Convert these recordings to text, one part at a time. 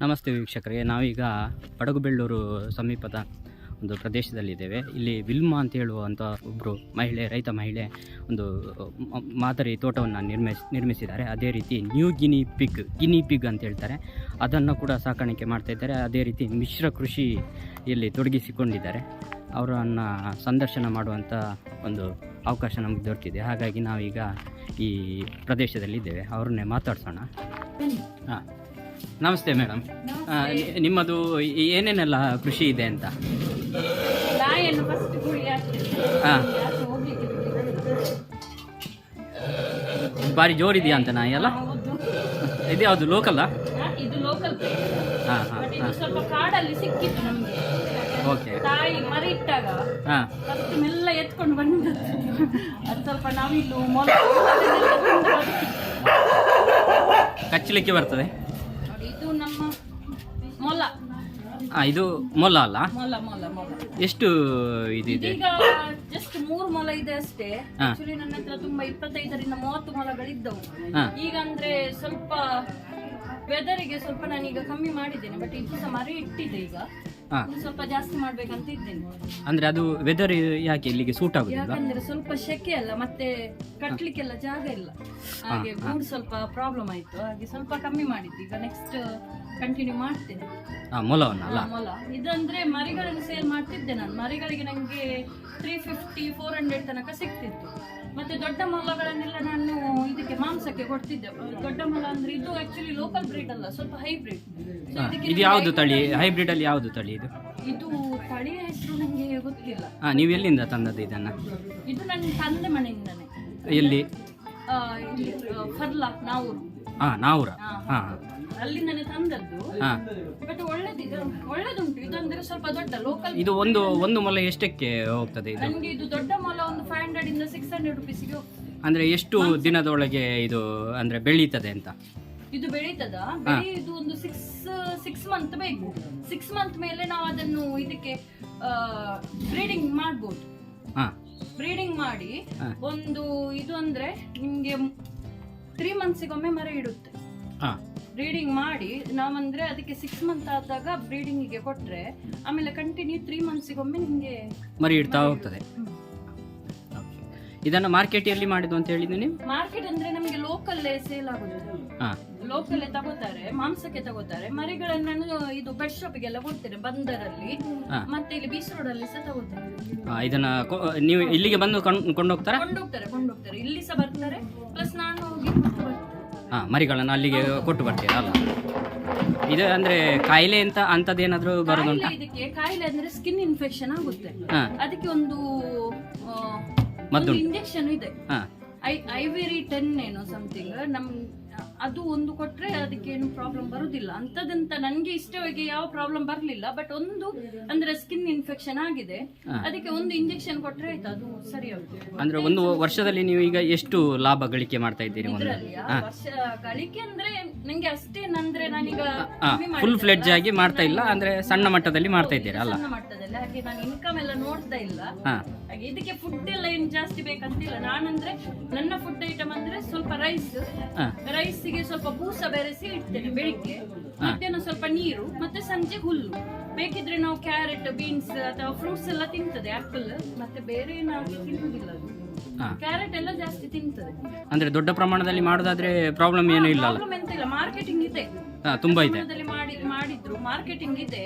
ನಮಸ್ತೆ ವೀಕ್ಷಕರಿಗೆ ನಾವೀಗ ಪಡಗುಬೆಳ್ಳೂರು ಸಮೀಪದ ಒಂದು ಪ್ರದೇಶದಲ್ಲಿದ್ದೇವೆ. ಇಲ್ಲಿ ವಿಲ್ಮಾ ಅಂತ ಹೇಳುವಂಥ ಒಬ್ಬರು ಮಹಿಳೆ ರೈತ ಮಹಿಳೆ ಒಂದು ಮಾದರಿ ತೋಟವನ್ನು ನಿರ್ಮಿಸಿ ನಿರ್ಮಿಸಿದ್ದಾರೆ. ಅದೇ ರೀತಿ New Guinea pig guinea pig ಅಂತ ಹೇಳ್ತಾರೆ. ಅದನ್ನು ಕೂಡ ಸಾಕಾಣಿಕೆ ಮಾಡ್ತಾ ಇದ್ದಾರೆ. ಅದೇ ರೀತಿ ಮಿಶ್ರ ಕೃಷಿ ಇಲ್ಲಿ ತೊಡಗಿಸಿಕೊಂಡಿದ್ದಾರೆ. ಅವರನ್ನು ಸಂದರ್ಶನ ಮಾಡುವಂಥ ಒಂದು ಅವಕಾಶ ನಮಗೆ ದೊರೆತಿದೆ ಹಾಗಾಗಿ ನಾವೀಗ ಈ ಪ್ರದೇಶದಲ್ಲಿದ್ದೇವೆ. ಅವ್ರನ್ನೇ ಮಾತಾಡ್ಸೋಣ. ಹಾಂ. ನಮಸ್ತೆ ಮೇಡಮ್. ನಿಮ್ಮದು ಏನೇನೆಲ್ಲ ಕೃಷಿ ಇದೆ ಅಂತ? ಹಾಂ. ಭಾರಿ ಜೋರಿದೆಯಾ ಅಂತ ನಾಯಿ ಅಲ್ಲ. ಇದು ಯಾವುದು ಲೋಕಲ್ಲ ಹಾ, ಹಾಂ ಹಾಂ ಇದು ಹಾಂ. ಸ್ವಲ್ಪ ಕಾಡಲ್ಲಿ ಸಿಕ್ಕಿತ್ತು ನಮ್ಗೆ. ಓಕೆ. ತಾಯಿ ಮರಿ ಇಟ್ಟಾಗ ಹಾಂ ಮೆಲ್ಲ ಎತ್ಕೊಂಡು ಬಂದು ಅದು ಸ್ವಲ್ಪ ನಾವಿಲ್ಲು ಮೊಲ ಅದನ್ನೆಲ್ಲ ಕಚ್ಚಲಿಕ್ಕೆ ಬರ್ತದೆ. ಹಾಂ ಇದು ಮೊಲ ಅಲ್ಲ? ಮೊಲ ಮೊಲ ಮೊಲ. ಎಷ್ಟು ಇದಿದೆ ಈಗ ಜಸ್ಟ್ ಮೂರು ಮೊಲ ಇದೆ ಅಷ್ಟೇ. ಹಾ. ಆಕ್ಚುಲಿ ನನ್ನ ಹತ್ರ ತುಂಬಾ ಇಪ್ಪತ್ತೈದರಿಂದ ಮೂವತ್ತು ಮೊಲಗಳಿದ್ದವು. ಹಾಂ. ಈಗ ಅಂದ್ರೆ ಸ್ವಲ್ಪ ವೆದರಿಗೆ ಸ್ವಲ್ಪ ನಾನೀಗ ಕಮ್ಮಿ ಮಾಡಿದ್ದೇನೆ ಬಟ್ ಇದು ಸಹ ಮರಿ ಇಟ್ಟಿದೆ ಈಗ. ಹಾಂ. ಸ್ವಲ್ಪ ಜಾಸ್ತಿ ಮಾಡ್ಬೇಕಂತ ಇದ್ದೇನೆ. ಅಂದ್ರೆ ಅದು ವೆದರ್ ಯಾಕೆ ಇಲ್ಲಿಗೆ ಸೂಟ್ ಆಗುತ್ತೆ ಯಾಕಂದ್ರೆ ಸ್ವಲ್ಪ ಶೆಕೆ ಅಲ್ಲ ಮತ್ತೆ ಕಟ್ಲಿಕ್ಕೆಲ್ಲ ಜಾಗ ಇಲ್ಲ. ಹಾಗೆ ಗೂಡು ಸ್ವಲ್ಪ ಪ್ರಾಬ್ಲಮ್ ಆಯ್ತು. ಹಾಗೆ ಸ್ವಲ್ಪ ಕಮ್ಮಿ ಮಾಡಿದ್ದು. ಈಗ ನೆಕ್ಸ್ಟ್ ಕಂಟಿನ್ಯೂ ಮಾಡ್ತೇನೆ. ಹಾಂ ಮೊಲವನ್ನು ಅಲ್ಲ? ಮೊಲ. ಇದಂದ್ರೆ ಮರಿಗಳನ್ನು ಸೇಲ್ ಮಾಡ್ತಿದ್ದೆ ನಾನು. ಮರಿಗಳಿಗೆ ನಂಗೆ ತ್ರೀ ಫಿಫ್ಟಿ ಫೋರ್ ಹಂಡ್ರೆಡ್ ತನಕ ಸಿಗ್ತಿತ್ತು. ಮತ್ತೆ ದೊಡ್ಡ ಮೊಲಗಳನ್ನೆಲ್ಲ ನಾನು ಇದಕ್ಕೆ ಮಾಂಸಕ್ಕೆ ಕೊಡ್ತಿದ್ದೆ. ದೊಡ್ಡ ಮೊಲ ಅಂದ್ರೆ ಇದು ಆಕ್ಚುಲಿ ಲೋಕಲ್ ಬ್ರೀಡ್ ಅಲ್ಲ ಸ್ವಲ್ಪ ಹೈಬ್ರಿಡ್ ಹಾಂ ಇದು ಯಾವ್ದು ತಳಿ? ಹೈಬ್ರಿಡಲ್ಲಿ ಯಾವ್ದು ತಳಿ? ಇದು. ಇದು ತಳಿಯ ಹೆಸರು ನನಗೆ ಗೊತ್ತಿಲ್ಲ. ಹಾಂ ನೀವು ಎಲ್ಲಿಂದ ತಂದದ್ದು ಇದನ್ನು? ಇದು ನನ್ನ ತಂದೆ ಮನೆಯಿಂದನೇ. ಎಲ್ಲಿ? ಆ, ಇಲ್ಲಿ ಆ, ಫರ್ಲಾ ನಾವೂರು. ಹಾಂ ನಾವುರ? ಹಾ. ಹಾಂ. ಹಾಂ ಅಲ್ಲಿಂದನೇ ತಂದದ್ದು. ಹಾಂ. ಬಟ್ ಒಳ್ಳೇದಿದೆ ಒಳ್ಳೇದುಂಟು. ಇದಂದ್ರೆ ಸ್ವಲ್ಪ ದೊಡ್ಡ ಲೋಕಲ್ ಇದು ಒಂದು ಒಂದು ಮೊಲ ಎಷ್ಟಕ್ಕೆ ಹೋಗ್ತದೆ ಇದು? ನನಗೆ ಇದು ದೊಡ್ಡ ಮೊಲ ಒಂದು ಫೈವ್ ಹಂಡ್ರೆಡ್ ಇಂದ ಸಿಕ್ಸ್ ಹಂಡ್ರೆಡ್ ರುಪೀಸ್ಗೆ ಅಂದರೆ ಎಷ್ಟು ದಿನದೊಳಗೆ ಇದು ಅಂದರೆ ಬೆಳೀತದೆ ಅಂತ? ಇದು ಬೆಳೀತದ? ಬೆಳೆಯುದು ಒಂದು ಸಿಕ್ಸ್ ಸಿಕ್ಸ್ ಮಂತ್ ಬೇಕು. ಸಿಕ್ಸ್ ಮಂತ್ ಮೇಲೆ ನಾವು ಅದನ್ನು ಇದಕ್ಕೆ ಬ್ರೀಡಿಂಗ್ ಮಾಡ್ಬೋದು. ಬ್ರೀಡಿಂಗ್ ಮಾಡಿ ಒಂದು ಇದು ಅಂದ್ರೆ ನಿಮ್ಗೆ ತ್ರೀ ಮಂತ್ಸಿಗೊಮ್ಮೆ ಮರ ಇಡುತ್ತೆ. ಬ್ರೀಡಿಂಗ್ ಮಾಡಿ ನಾವಂದ್ರೆ ಅದಕ್ಕೆ ಸಿಕ್ಸ್ ಮಂತ್ ಆದಾಗ ಬ್ರೀಡಿಂಗ್ಗೆ ಕೊಟ್ರೆ ಆಮೇಲೆ ಕಂಟಿನ್ಯೂ ತ್ರೀ ಮಂತ್ಸಿಗೊಮ್ಮೆ ನಿಮ್ಗೆ ಮರಿ ಇಡ್ತಾ ಹೋಗ್ತದೆ. ಇದನ್ನು ಮಾರ್ಕೆಟಲ್ಲಿ ಮಾಡಿದ್ದು ಅಂತ ಹೇಳಿದ್ದು ನೀವು? ಮಾರ್ಕೆಟ್ ಅಂದ್ರೆ ನಮಗೆ ಲೋಕಲ್ ಸೇಲ್ ಆಗುದು. ಹಾಂ ಲೋಕಲ್ಲೇ ತಗೋತಾರೆ ಮಾಂಸಕ್ಕೆ ತಗೋತಾರೆ. ಮರಿಗಳನ್ನ ನಾನು ಇದು ಬೆಡ್ ಶಾಪಿಗೆಲ್ಲ ಕೊಡ್ತೇನೆ ಬಂದರಲ್ಲಿ. ಹಾ. ಮತ್ತೆ ಇಲ್ಲಿ ಬೀಚ್ ರೋಡ್ ಅಲ್ಲಿ ಸಹ ತಗೋತಾರೆ. ಇದನ್ನ ನೀವು ಇಲ್ಲಿಗೆ ಬಂದು ಕೊಂಡು ಕೊಂಡೋಗ್ತಾರಾ? ಕೊಂಡೋಗ್ತಾರೆ ಕೊಂಡೋಗ್ತಾರೆ. ಇಲ್ಲಿ ಸಹ ಬರ್ತಾರೆ. ಪ್ಲಸ್ ನಾನು ಹೋಗಿ ಕೊಟ್ಟು ಬರ್ತೇನೆ. ಹಾಂ ಮರಿಗಳನ್ನು ಅಲ್ಲಿಗೆ ಕೊಟ್ಟು ಬರ್ತೀರಾ ಅಲ್ಲ? ಇದು ಅಂದ್ರೆ ಕಾಯಿಲೆ ಅಂತ ಅಂಥದ್ದೇನಾದರೂ ಬರೋದು ಕಾಯಿಲೆ ಇದಕ್ಕೆ ಕಾಯಿಲೆ ಅಂದ್ರೆ ಸ್ಕಿನ್ ಇನ್ಫೆಕ್ಷನ್ ಆಗುತ್ತೆ. ಹಾಂ. ಅದಕ್ಕೆ ಒಂದು ಆ, ಒಂದು ಮದ್ದುಂಟು. ಇಂಜೆಕ್ಷನ್ ಇದೆ. ಹಾಂ. ಐ ಐವೆರಿ ಟೆನ್ ಏನೋ ಸಮಥಿಂಗ್ ನಮ್ ಅದು ಒಂದು ಕೊಟ್ರೆ ಅದಕ್ಕೆ ಏನು ಪ್ರಾಬ್ಲಮ್ ಬರುದಿಲ್ಲ. ಅಂತದಂತ ನನ್ಗೆ ಇಷ್ಟವಾಗಿ ಯಾವ ಪ್ರಾಬ್ಲಮ್ ಬರಲಿಲ್ಲ. ಬಟ್ ಒಂದು ಅಂದ್ರೆ ಸ್ಕಿನ್ ಇನ್ಫೆಕ್ಷನ್ ಆಗಿದೆ. ಅದಕ್ಕೆ ಒಂದು ಇಂಜೆಕ್ಷನ್ ಕೊಟ್ರೆ ಆಯ್ತು ಅದು ಸರಿ ಆಗುತ್ತೆ ಅಂದರೆ ಒಂದು ವರ್ಷದಲ್ಲಿ ನೀವು ಈಗ ಎಷ್ಟು ಲಾಭ ಗಳಿಕೆ ಮಾಡ್ತಾ ಇದ್ದೀರಿ ಒಂದು ಇದ್ರಲ್ಲಿ ವರ್ಷ ಗಳಿಕೆ ಅಂದ್ರೆ ನಂಗೆ ಅಷ್ಟೇನಂದ್ರೆ ನಾನೀಗ ಫುಲ್. ಫ್ಲೆಡ್ಜ್ ಆಗಿ ಮಾಡ್ತಾ ಇಲ್ಲ ಅಂದ್ರೆ ಸಣ್ಣ ಮಟ್ಟದಲ್ಲಿ ಮಾಡ್ತಾ ಇದ್ದೀರಾ? ಅಲ್ಲ. ಸಣ್ಣ ಮಟ್ಟದಲ್ಲಿ. ಹಾಗೆ ನಾನು ಇನ್ಕಮ್ ಎಲ್ಲ ನೋಡ್ತಾ ಇಲ್ಲ. ಹಾಂ. ಹಾಗೆ ಇದಕ್ಕೆ ಫುಡ್ ಎಲ್ಲ ಏನು ಜಾಸ್ತಿ ಬೇಕಂತಿಲ್ಲ ನಾನಂದ್ರೆ ನನ್ನ ಫುಡ್ ಐಟಮ್ ಅಂದ್ರೆ ಸ್ವಲ್ಪ ರೈಸ್ ಹಾಂ. ರೈಸಿಗೆ ಸ್ವಲ್ಪ ಬೂಸ ಬೆರೆಸಿ ಇಡ್ತೇನೆ ಬೆಳಿಗ್ಗೆ. ಮಧ್ಯಾಹ್ನ ಸ್ವಲ್ಪ ನೀರು ಮತ್ತೆ ಸಂಜೆ ಹುಲ್ಲು. ಬೇಕಿದ್ರೆ ನಾವು ಕ್ಯಾರೆಟ್ ಬೀನ್ಸ್ ಅಥವಾ ಫ್ರೂಟ್ಸ್ ಎಲ್ಲ ತಿಂತದೆ ಆಪಲ್ ಮತ್ತೆ ಬೇರೆ ನಾವು ತಿನ್ನುವುದಿಲ್ಲ ಅದು. ಕ್ಯಾರೆಟ್ ಎಲ್ಲ ಜಾಸ್ತಿ ತಿಂತದೆ. ಅಂದ್ರೆ ದೊಡ್ಡ ಪ್ರಮಾಣದಲ್ಲಿ ಮಾಡೋದಾದ್ರೆ ಪ್ರಾಬ್ಲಮ್ ಏನೂ ಇಲ್ಲ ಅಲ್ಲ ಪ್ರಾಬ್ಲಮ್ ಎಂತ ಇಲ್ಲ. ಮಾರ್ಕೆಟಿಂಗ್ ಇದೆ. ಹಾ, ತುಂಬಾ ಇದೆ. ಮಾಡಿ ಮಾಡಿದ್ರು. ಮಾರ್ಕೆಟಿಂಗ್ ಇದೆ.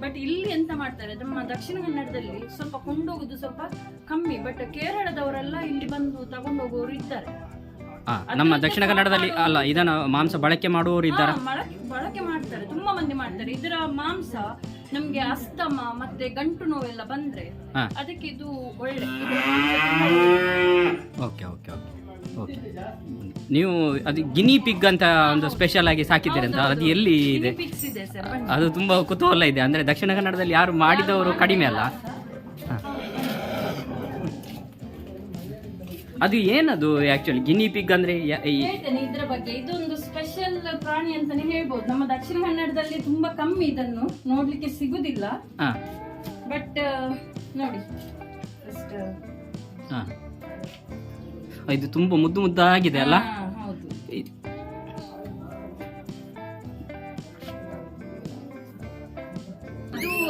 ಬಟ್ ಇಲ್ಲಿ ಎಂತ ಮಾಡ್ತಾರೆ ನಮ್ಮ ದಕ್ಷಿಣ ಕನ್ನಡದಲ್ಲಿ ಸ್ವಲ್ಪ ಕೊಂಡೋಗುದು ಸ್ವಲ್ಪ ಕಮ್ಮಿ. ಬಟ್ ಕೇರಳದವರೆಲ್ಲ ಇಲ್ಲಿ ಬಂದು ತಗೊಂಡೋಗೋರು ಇದ್ದಾರೆ. ಹಾಂ ನಮ್ಮ ದಕ್ಷಿಣ ಕನ್ನಡದಲ್ಲಿ ಅಲ್ಲ ಇದನ್ನ ಮಾಂಸ ಬಳಕೆ ಮಾಡುವವರು ಇದ್ದಾರಾ? ಹಾ, ಬಳಕೆ ಬಳಕೆ ಮಾಡ್ತಾರೆ ತುಂಬಾ ಮಂದಿ ಮಾಡ್ತಾರೆ. ಇದರ ಮಾಂಸ ನಮ್ಗೆ ಅಸ್ತಮ ಮತ್ತೆ ಗಂಟು ನೋವೆಲ್ಲ ಬಂದ್ರೆ ಹಾ. ಅದಕ್ಕೆ ಇದು ಒಳ್ಳೆ ಇದು ಮಾಂಸ ತುಂಬಾ ಒಳ್ಳೆ. Okay okay okay okay. ನೀವು ಅದು ಗಿನಿ ಪಿಗ್ ಅಂತ ಒಂದು ಸ್ಪೆಷಲ್ ಆಗಿ ಸಾಕಿದ್ದೀರಿ ಅಂತ ಅದು ಎಲ್ಲಿ ಇದೆ? Guinea pigs ಇದೆ ಸರ್ ಅದು ತುಂಬಾ ಕುತೂಹಲ ಇದೆ. ಅಂದ್ರೆ ದಕ್ಷಿಣ ಕನ್ನಡದಲ್ಲಿ ಯಾರು ಮಾಡಿದವರು ಕಡಿಮೆ ಅಲ್ಲ. ಅದು ಏನದು ಆಕ್ಚುಲಿ ಗಿನಿ ಪಿಗ್ ಅಂದ್ರೆ ಇದರ ಇದ್ರ ಬಗ್ಗೆ. ಇದೊಂದು ಸ್ಪೆಷಲ್ ಪ್ರಾಣಿ ಅಂತಾನೆ ಹೇಳ್ಬೋದು. ನಮ್ಮ ದಕ್ಷಿಣ ಕನ್ನಡದಲ್ಲಿ ತುಂಬಾ ಕಮ್ಮಿ ಇದನ್ನು ನೋಡ್ಲಿಕ್ಕೆ ಸಿಗುದಿಲ್ಲ. ಹಾಂ. ಬಟ್ ನೋಡಿ. ಹಾಂ. ಇದು ತುಂಬಾ ಮುದ್ದು ಮುದ್ದಾಗಿದೆ ಅಲ್ಲ? ಹೌದು. ಇದ್-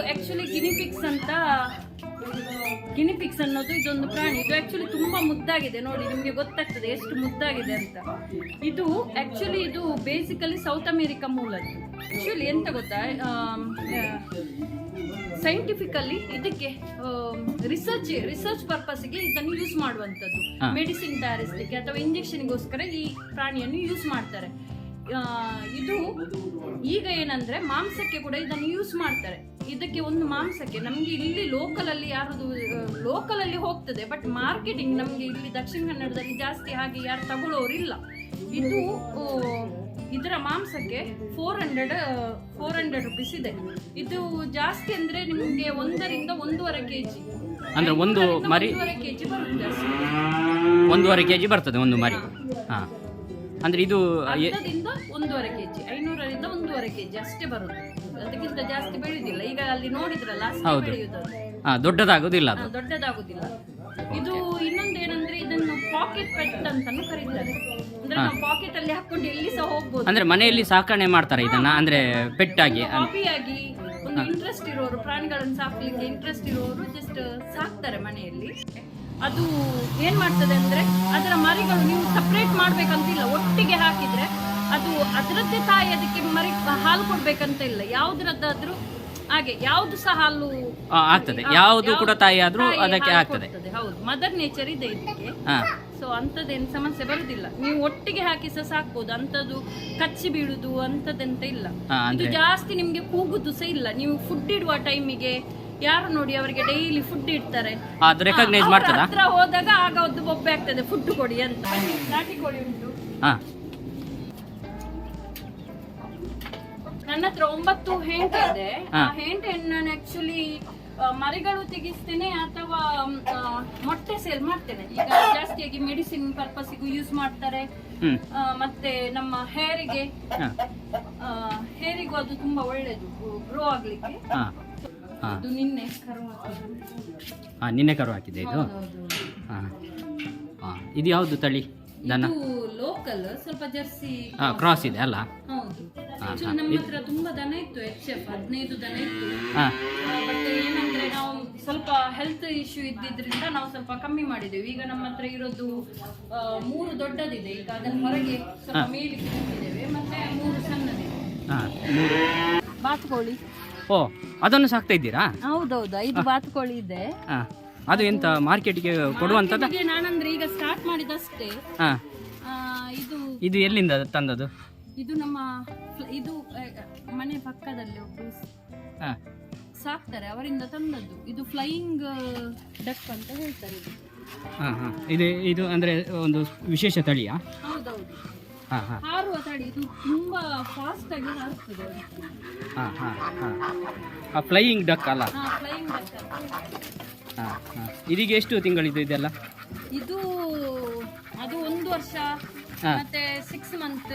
ಆಕ್ಚುಲಿ ಗಿನಿಪಿಕ್ಸ್ ಅಂತ ಗಿನಿಪಿಕ್ಸ್ ಅನ್ನೋದು ಇದೊಂದು ಪ್ರಾಣಿ. ಇದು ಆಕ್ಚುಲಿ ತುಂಬಾ ಮುದ್ದಾಗಿದೆ ನೋಡಿ ನಿಮಗೆ ಗೊತ್ತಾಗ್ತದೆ ಎಷ್ಟು ಮುದ್ದಾಗಿದೆ ಅಂತ. ಇದು ಆಕ್ಚುಲಿ ಇದು ಬೇಸಿಕಲಿ ಸೌತ್ ಅಮೇರಿಕಾ ಮೂಲದ್ದು. ಆಕ್ಚುಲಿ ಎಂತ ಗೊತ್ತಾ? ಸೈಂಟಿಫಿಕಲಿ ಇದಕ್ಕೆ ರಿಸರ್ಚ್ ರಿಸರ್ಚ್ ಪರ್ಪಸ್ಗೆ ಇದನ್ನು ಯೂಸ್ ಮಾಡುವಂಥದ್ದು. ಮೆಡಿಸಿನ್ ತಯಾರಿಸಲಿಕ್ಕೆ ಅಥವಾ ಇಂಜೆಕ್ಷನ್ಗೋಸ್ಕರ ಈ ಪ್ರಾಣಿಯನ್ನು ಯೂಸ್ ಮಾಡ್ತಾರೆ. ಇದು ಈಗ ಏನಂದ್ರೆ ಮಾಂಸಕ್ಕೆ ಕೂಡ ಇದನ್ನು ಯೂಸ್ ಮಾಡ್ತಾರೆ. ಇದಕ್ಕೆ ಒಂದು ಮಾಂಸಕ್ಕೆ ನಮ್ಗೆ ಇಲ್ಲಿ ಲೋಕಲ್ ಅಲ್ಲಿ ಯಾರದು ಲೋಕಲ್ ಅಲ್ಲಿ ಹೋಗ್ತದೆ ಬಟ್ ಮಾರ್ಕೆಟಿಂಗ್ ನಮ್ಗೆ ಇಲ್ಲಿ ದಕ್ಷಿಣ ಕನ್ನಡದಲ್ಲಿ ಜಾಸ್ತಿ ಹಾಗೆ ಯಾರು ತಗೊಳ್ಳೋರಿಲ್ಲ ಇದು ಇದರ ಮಾಂಸಕ್ಕೆ four hundred four hundred rupees ಇದೆ. ಇದು ಜಾಸ್ತಿ ಅಂದ್ರೆ ನಿಮಗೆ ಒಂದರಿಂದ ಒಂದೂವರೆ ಕೆಜಿ. ಅಂದ್ರೆ ಒಂದು ಮರಿ ಒಂದೂವರೆ ಕೆಜಿ ಬರುತ್ತೆ. ಅಷ್ಟೇ. ಒಂದೂವರೆ ಕೆ ಜಿ ಬರ್ತದೆ ಒಂದು ಮರಿ. ಹಾಂ. ಅಂದರೆ ಇದು ಅರ್ಧದಿಂದ ಒಂದೂವರೆ ಕೆಜಿ ಐನೂರರಿಂದ ಒಂದೂವರೆ ಕೆಜಿ ಅಷ್ಟೇ ಬರುತ್ತೆ. ಅದಕ್ಕಿಂತ ಜಾಸ್ತಿ ಬೆಳೆಯುವುದಿಲ್ಲ ಈಗ ಅಲ್ಲಿ ನೋಡಿದ್ರಲ್ಲ ಅಷ್ಟೇ ಹೌದು. ಬೆಳೆಯುವುದು ಅದು. ಹಾಂ ದೊಡ್ಡದಾಗೋದಿಲ್ಲ. ಅದು ದೊಡ್ಡದಾಗುದಿಲ್ಲ ಇದು ಇನ್ನೊಂದು ಏನಂದ್ರೆ ಇದನ್ನು ಪಾಕೆಟ್ ಪೆಟ್ ಅಂತ ಕರೀತಾರೆ. ಅಂದ್ರೆ ನಾವು ಪಾಕೆಟ್ ಅಲ್ಲಿ ಹಾಕೊಂಡು ಎಲ್ಲಿ ಸಹ ಹೋಗ್ಬೋದು. ಅಂದ್ರೆ ಮನೆಯಲ್ಲಿ ಸಾಕಣೆ ಮಾಡ್ತಾರೆ ಇದನ್ನ ಅಂದ್ರೆ ಪೆಟ್ಟಾಗಿ ಕಾಫಿ ಒಂದು ಇಂಟ್ರೆಸ್ಟ್ ಇರೋರು ಪ್ರಾಣಿಗಳನ್ನು ಸಾಕ್ಲಿಕ್ಕೆ ಇಂಟ್ರೆಸ್ಟ್ ಇರೋರು ಜಸ್ಟ್ ಸಾಕ್ತಾರೆ ಮನೆಯಲ್ಲಿ. ಅದು ಏನ್ ಮಾಡ್ತದೆ ಅಂದ್ರೆ ಅದರ ಮರಿಗಳು ನೀವು ಸಪ್ರೇಟ್ ಮಾಡ್ಬೇಕಂತಿಲ್ಲ ಒಟ್ಟಿಗೆ ಹಾಕಿದ್ರೆ ಅದು ಅದರದ್ದೇ ತಾಯಿ ಅದಕ್ಕೆ ಮರಿ ಹಾಲು ಕೊಡ್ಬೇಕಂತ ಇಲ್ಲ. ಯಾವ್ದ್ರದ್ದಾದ್ರೂ ಹಾಗೆ ಯಾವ್ದು ಸಹ ಹಾಲು ಆಗ್ತದೆ. ಯಾವ್ದು ಕೂಡ ತಾಯಿ ಆದ್ರೂ ಅದಕ್ಕೆ ಆಗ್ತದೆ. ಹೌದು. ಮದರ್ ನೇಚರ್ ಇದೆ ಇದಕ್ಕೆ. ಸೊ ಅಂಥದ್ದೇನು ಸಮಸ್ಯೆ ಬರುದಿಲ್ಲ. ನೀವು ಒಟ್ಟಿಗೆ ಹಾಕಿ ಸಹ ಸಾಕ್ಬೋದು. ಅಂಥದ್ದು ಕಚ್ಚಿ ಬೀಳುದು ಅಂಥದ್ದೆಂತ ಇಲ್ಲ. ಹಾಂ ಇದು ಅಂದರೆ? ಜಾಸ್ತಿ ನಿಮ್ಗೆ ಕೂಗುದು ಸಹ ಇಲ್ಲ. ನೀವು ಫುಡ್ ಇಡುವ ಟೈಮಿಗೆ ಯಾರು ನೋಡಿ ಅವರಿಗೆ ಡೈಲಿ ಫುಡ್ ಇಡ್ತಾರೆ? ಅದು ರೆಕಗ್ನೈಸ್ ಅವ್ರ ಮಾಡ್ತದಾ? ಹತ್ರ ಹೋದಾಗ ಆಗ ಒಂದು ಬೊಬ್ಬೆ ಆಗ್ತದೆ. ಫುಡ್ ಕೊಡಿ ಅಂತ. ನಾಟಿ ಕೋಳಿ ಉಂಟು. ಹಾಂ. ನನ್ನ ಹತ್ರ ಒಂಬತ್ತು ಹೆಂಟೆ ಇದೆ. ಆ ಹಾ. ಹೆಂಟೆ ನಾನು ಆಕ್ಚುಲಿ ಮರಿಗಳು ತೆಗಿಸ್ತೇನೆ ಅಥವಾ ಮೊಟ್ಟೆ ಸೇಲ್ ಮಾಡ್ತೇನೆ. ಈಗ ಜಾಸ್ತಿಯಾಗಿ ಮೆಡಿಸಿನ್ ಪರ್ಪಸ್ಗೂ ಯೂಸ್ ಮಾಡ್ತಾರೆ. ಮತ್ತೆ ನಮ್ಮ ಹೇರಿಗೆ ಹೇರಿಗೂ ಅದು ತುಂಬಾ ಒಳ್ಳೇದು ಗ್ರೋ ಆಗ್ಲಿಕ್ಕೆ. ಅದು ನಿನ್ನೆ ಕರು ಹಾಕಿದ್ದು. ಹಾಂ ನಿನ್ನೆ ಕರು ಹಾಕಿದೆ ಇದು? ಇದು ಯಾವುದು ತಳಿ? ದನ ಇದು ಲೋಕಲ್ ಸ್ವಲ್ಪ ಜರ್ಸಿ ಹಾಂ ಕ್ರಾಸ್ ಇದೆ ಅಲ್ಲ? ಹೌದು. Actually ನಮ್ಮ ಹತ್ರ ತುಂಬಾ ದನ ಇತ್ತು ಎಚ್ ಎಫ್ ಹದಿನೈದು ದನ ಇತ್ತು. ಹಾಂ. ಬಟ್ ಏನಂದ್ರೆ ನಾವು ಸ್ವಲ್ಪ ಹೆಲ್ತ್ ಇಶ್ಯೂ ಇದ್ದಿದ್ರಿಂದ ನಾವು ಸ್ವಲ್ಪ ಕಮ್ಮಿ ಮಾಡಿದ್ದೇವೆ ಈಗ ನಮ್ಮ ಹತ್ರ ಇರೋದು ಆ, ಮೂರು ದೊಡ್ಡದಿದೆ. ಈಗ ಅದನ್ನ ಹೊರಗೆ ಸ್ವಲ್ಪ. ಮೇಲಿಗೆ ಹಾಕಿದ್ದೇವೆ ಮತ್ತೆ ಮೂರು ಸಣ್ಣದಿದೆ. ಹಾಂ ಮೂರು. ಬಾತುಕೋಳಿ. ಓ ಅದನ್ನು ಸಾಕ್ತಾ ಇದ್ದೀರಾ? ಹೌದೌದು ಐದು ಬಾತುಕೋಳಿ ಇದೆ. ಹಾಂ. ಅದು ಎಂತ ಮಾರ್ಕೆಟ್ಗೆ ಕೊಡುವಂಥದ್ದು? ನಾನು ನಾನಂದ್ರೆ ಈಗ ಸ್ಟಾರ್ಟ್ ಮಾಡಿದಷ್ಟೇ. ಹಾಂ. ಆ, ಇದು ಇದು ಎಲ್ಲಿಂದ ತಂದದ್ದು? ಇದು ನಮ್ಮ ಫ್ಲ- ಇದು ಆ, ಮನೆ ಪಕ್ಕದಲ್ಲಿ ಒಬ್ರು ಸ್- ಹಾಂ. ಸಾಕ್ತಾರೆ ಅವರಿಂದ ತಂದದ್ದು. ಇದು ಫ್ಲೈಯಿಂಗ್ ಡಕ್ ಅಂತ ಹೇಳ್ತಾರೆ ಇದು ಹಾಂ ಹಾಂ. ಇದು ಇದು ಅಂದರೆ ಒಂದು ವಿಶೇಷ ತಳಿಯಾ? ಹೌದೌದು. ಹಾಂ ಹಾಂ. ಹಾರುವ ತಳಿ ಇದು ತುಂಬಾ ಫಾಸ್ಟ್ ಆಗಿ ಹಾರುತ್ತದೆ ಹಾಂ ಹಾಂ ಹಾಂ. ಫ್ಲೈಯಿಂಗ್ ಡಕ್ ಅಲ್ಲ? ಫ್ಲೈಯಿಂಗ್ ಡಕ್ ಹಾಂ ಹಾಂ. ಇದೀಗ ಎಷ್ಟು ತಿಂಗಳಿದು ಇದೆಲ್ಲ? ಇದು ಅದು ಒಂದು ವರ್ಷ ಹಾ. ಮತ್ತೆ ಸಿಕ್ಸ್ ಮಂತ್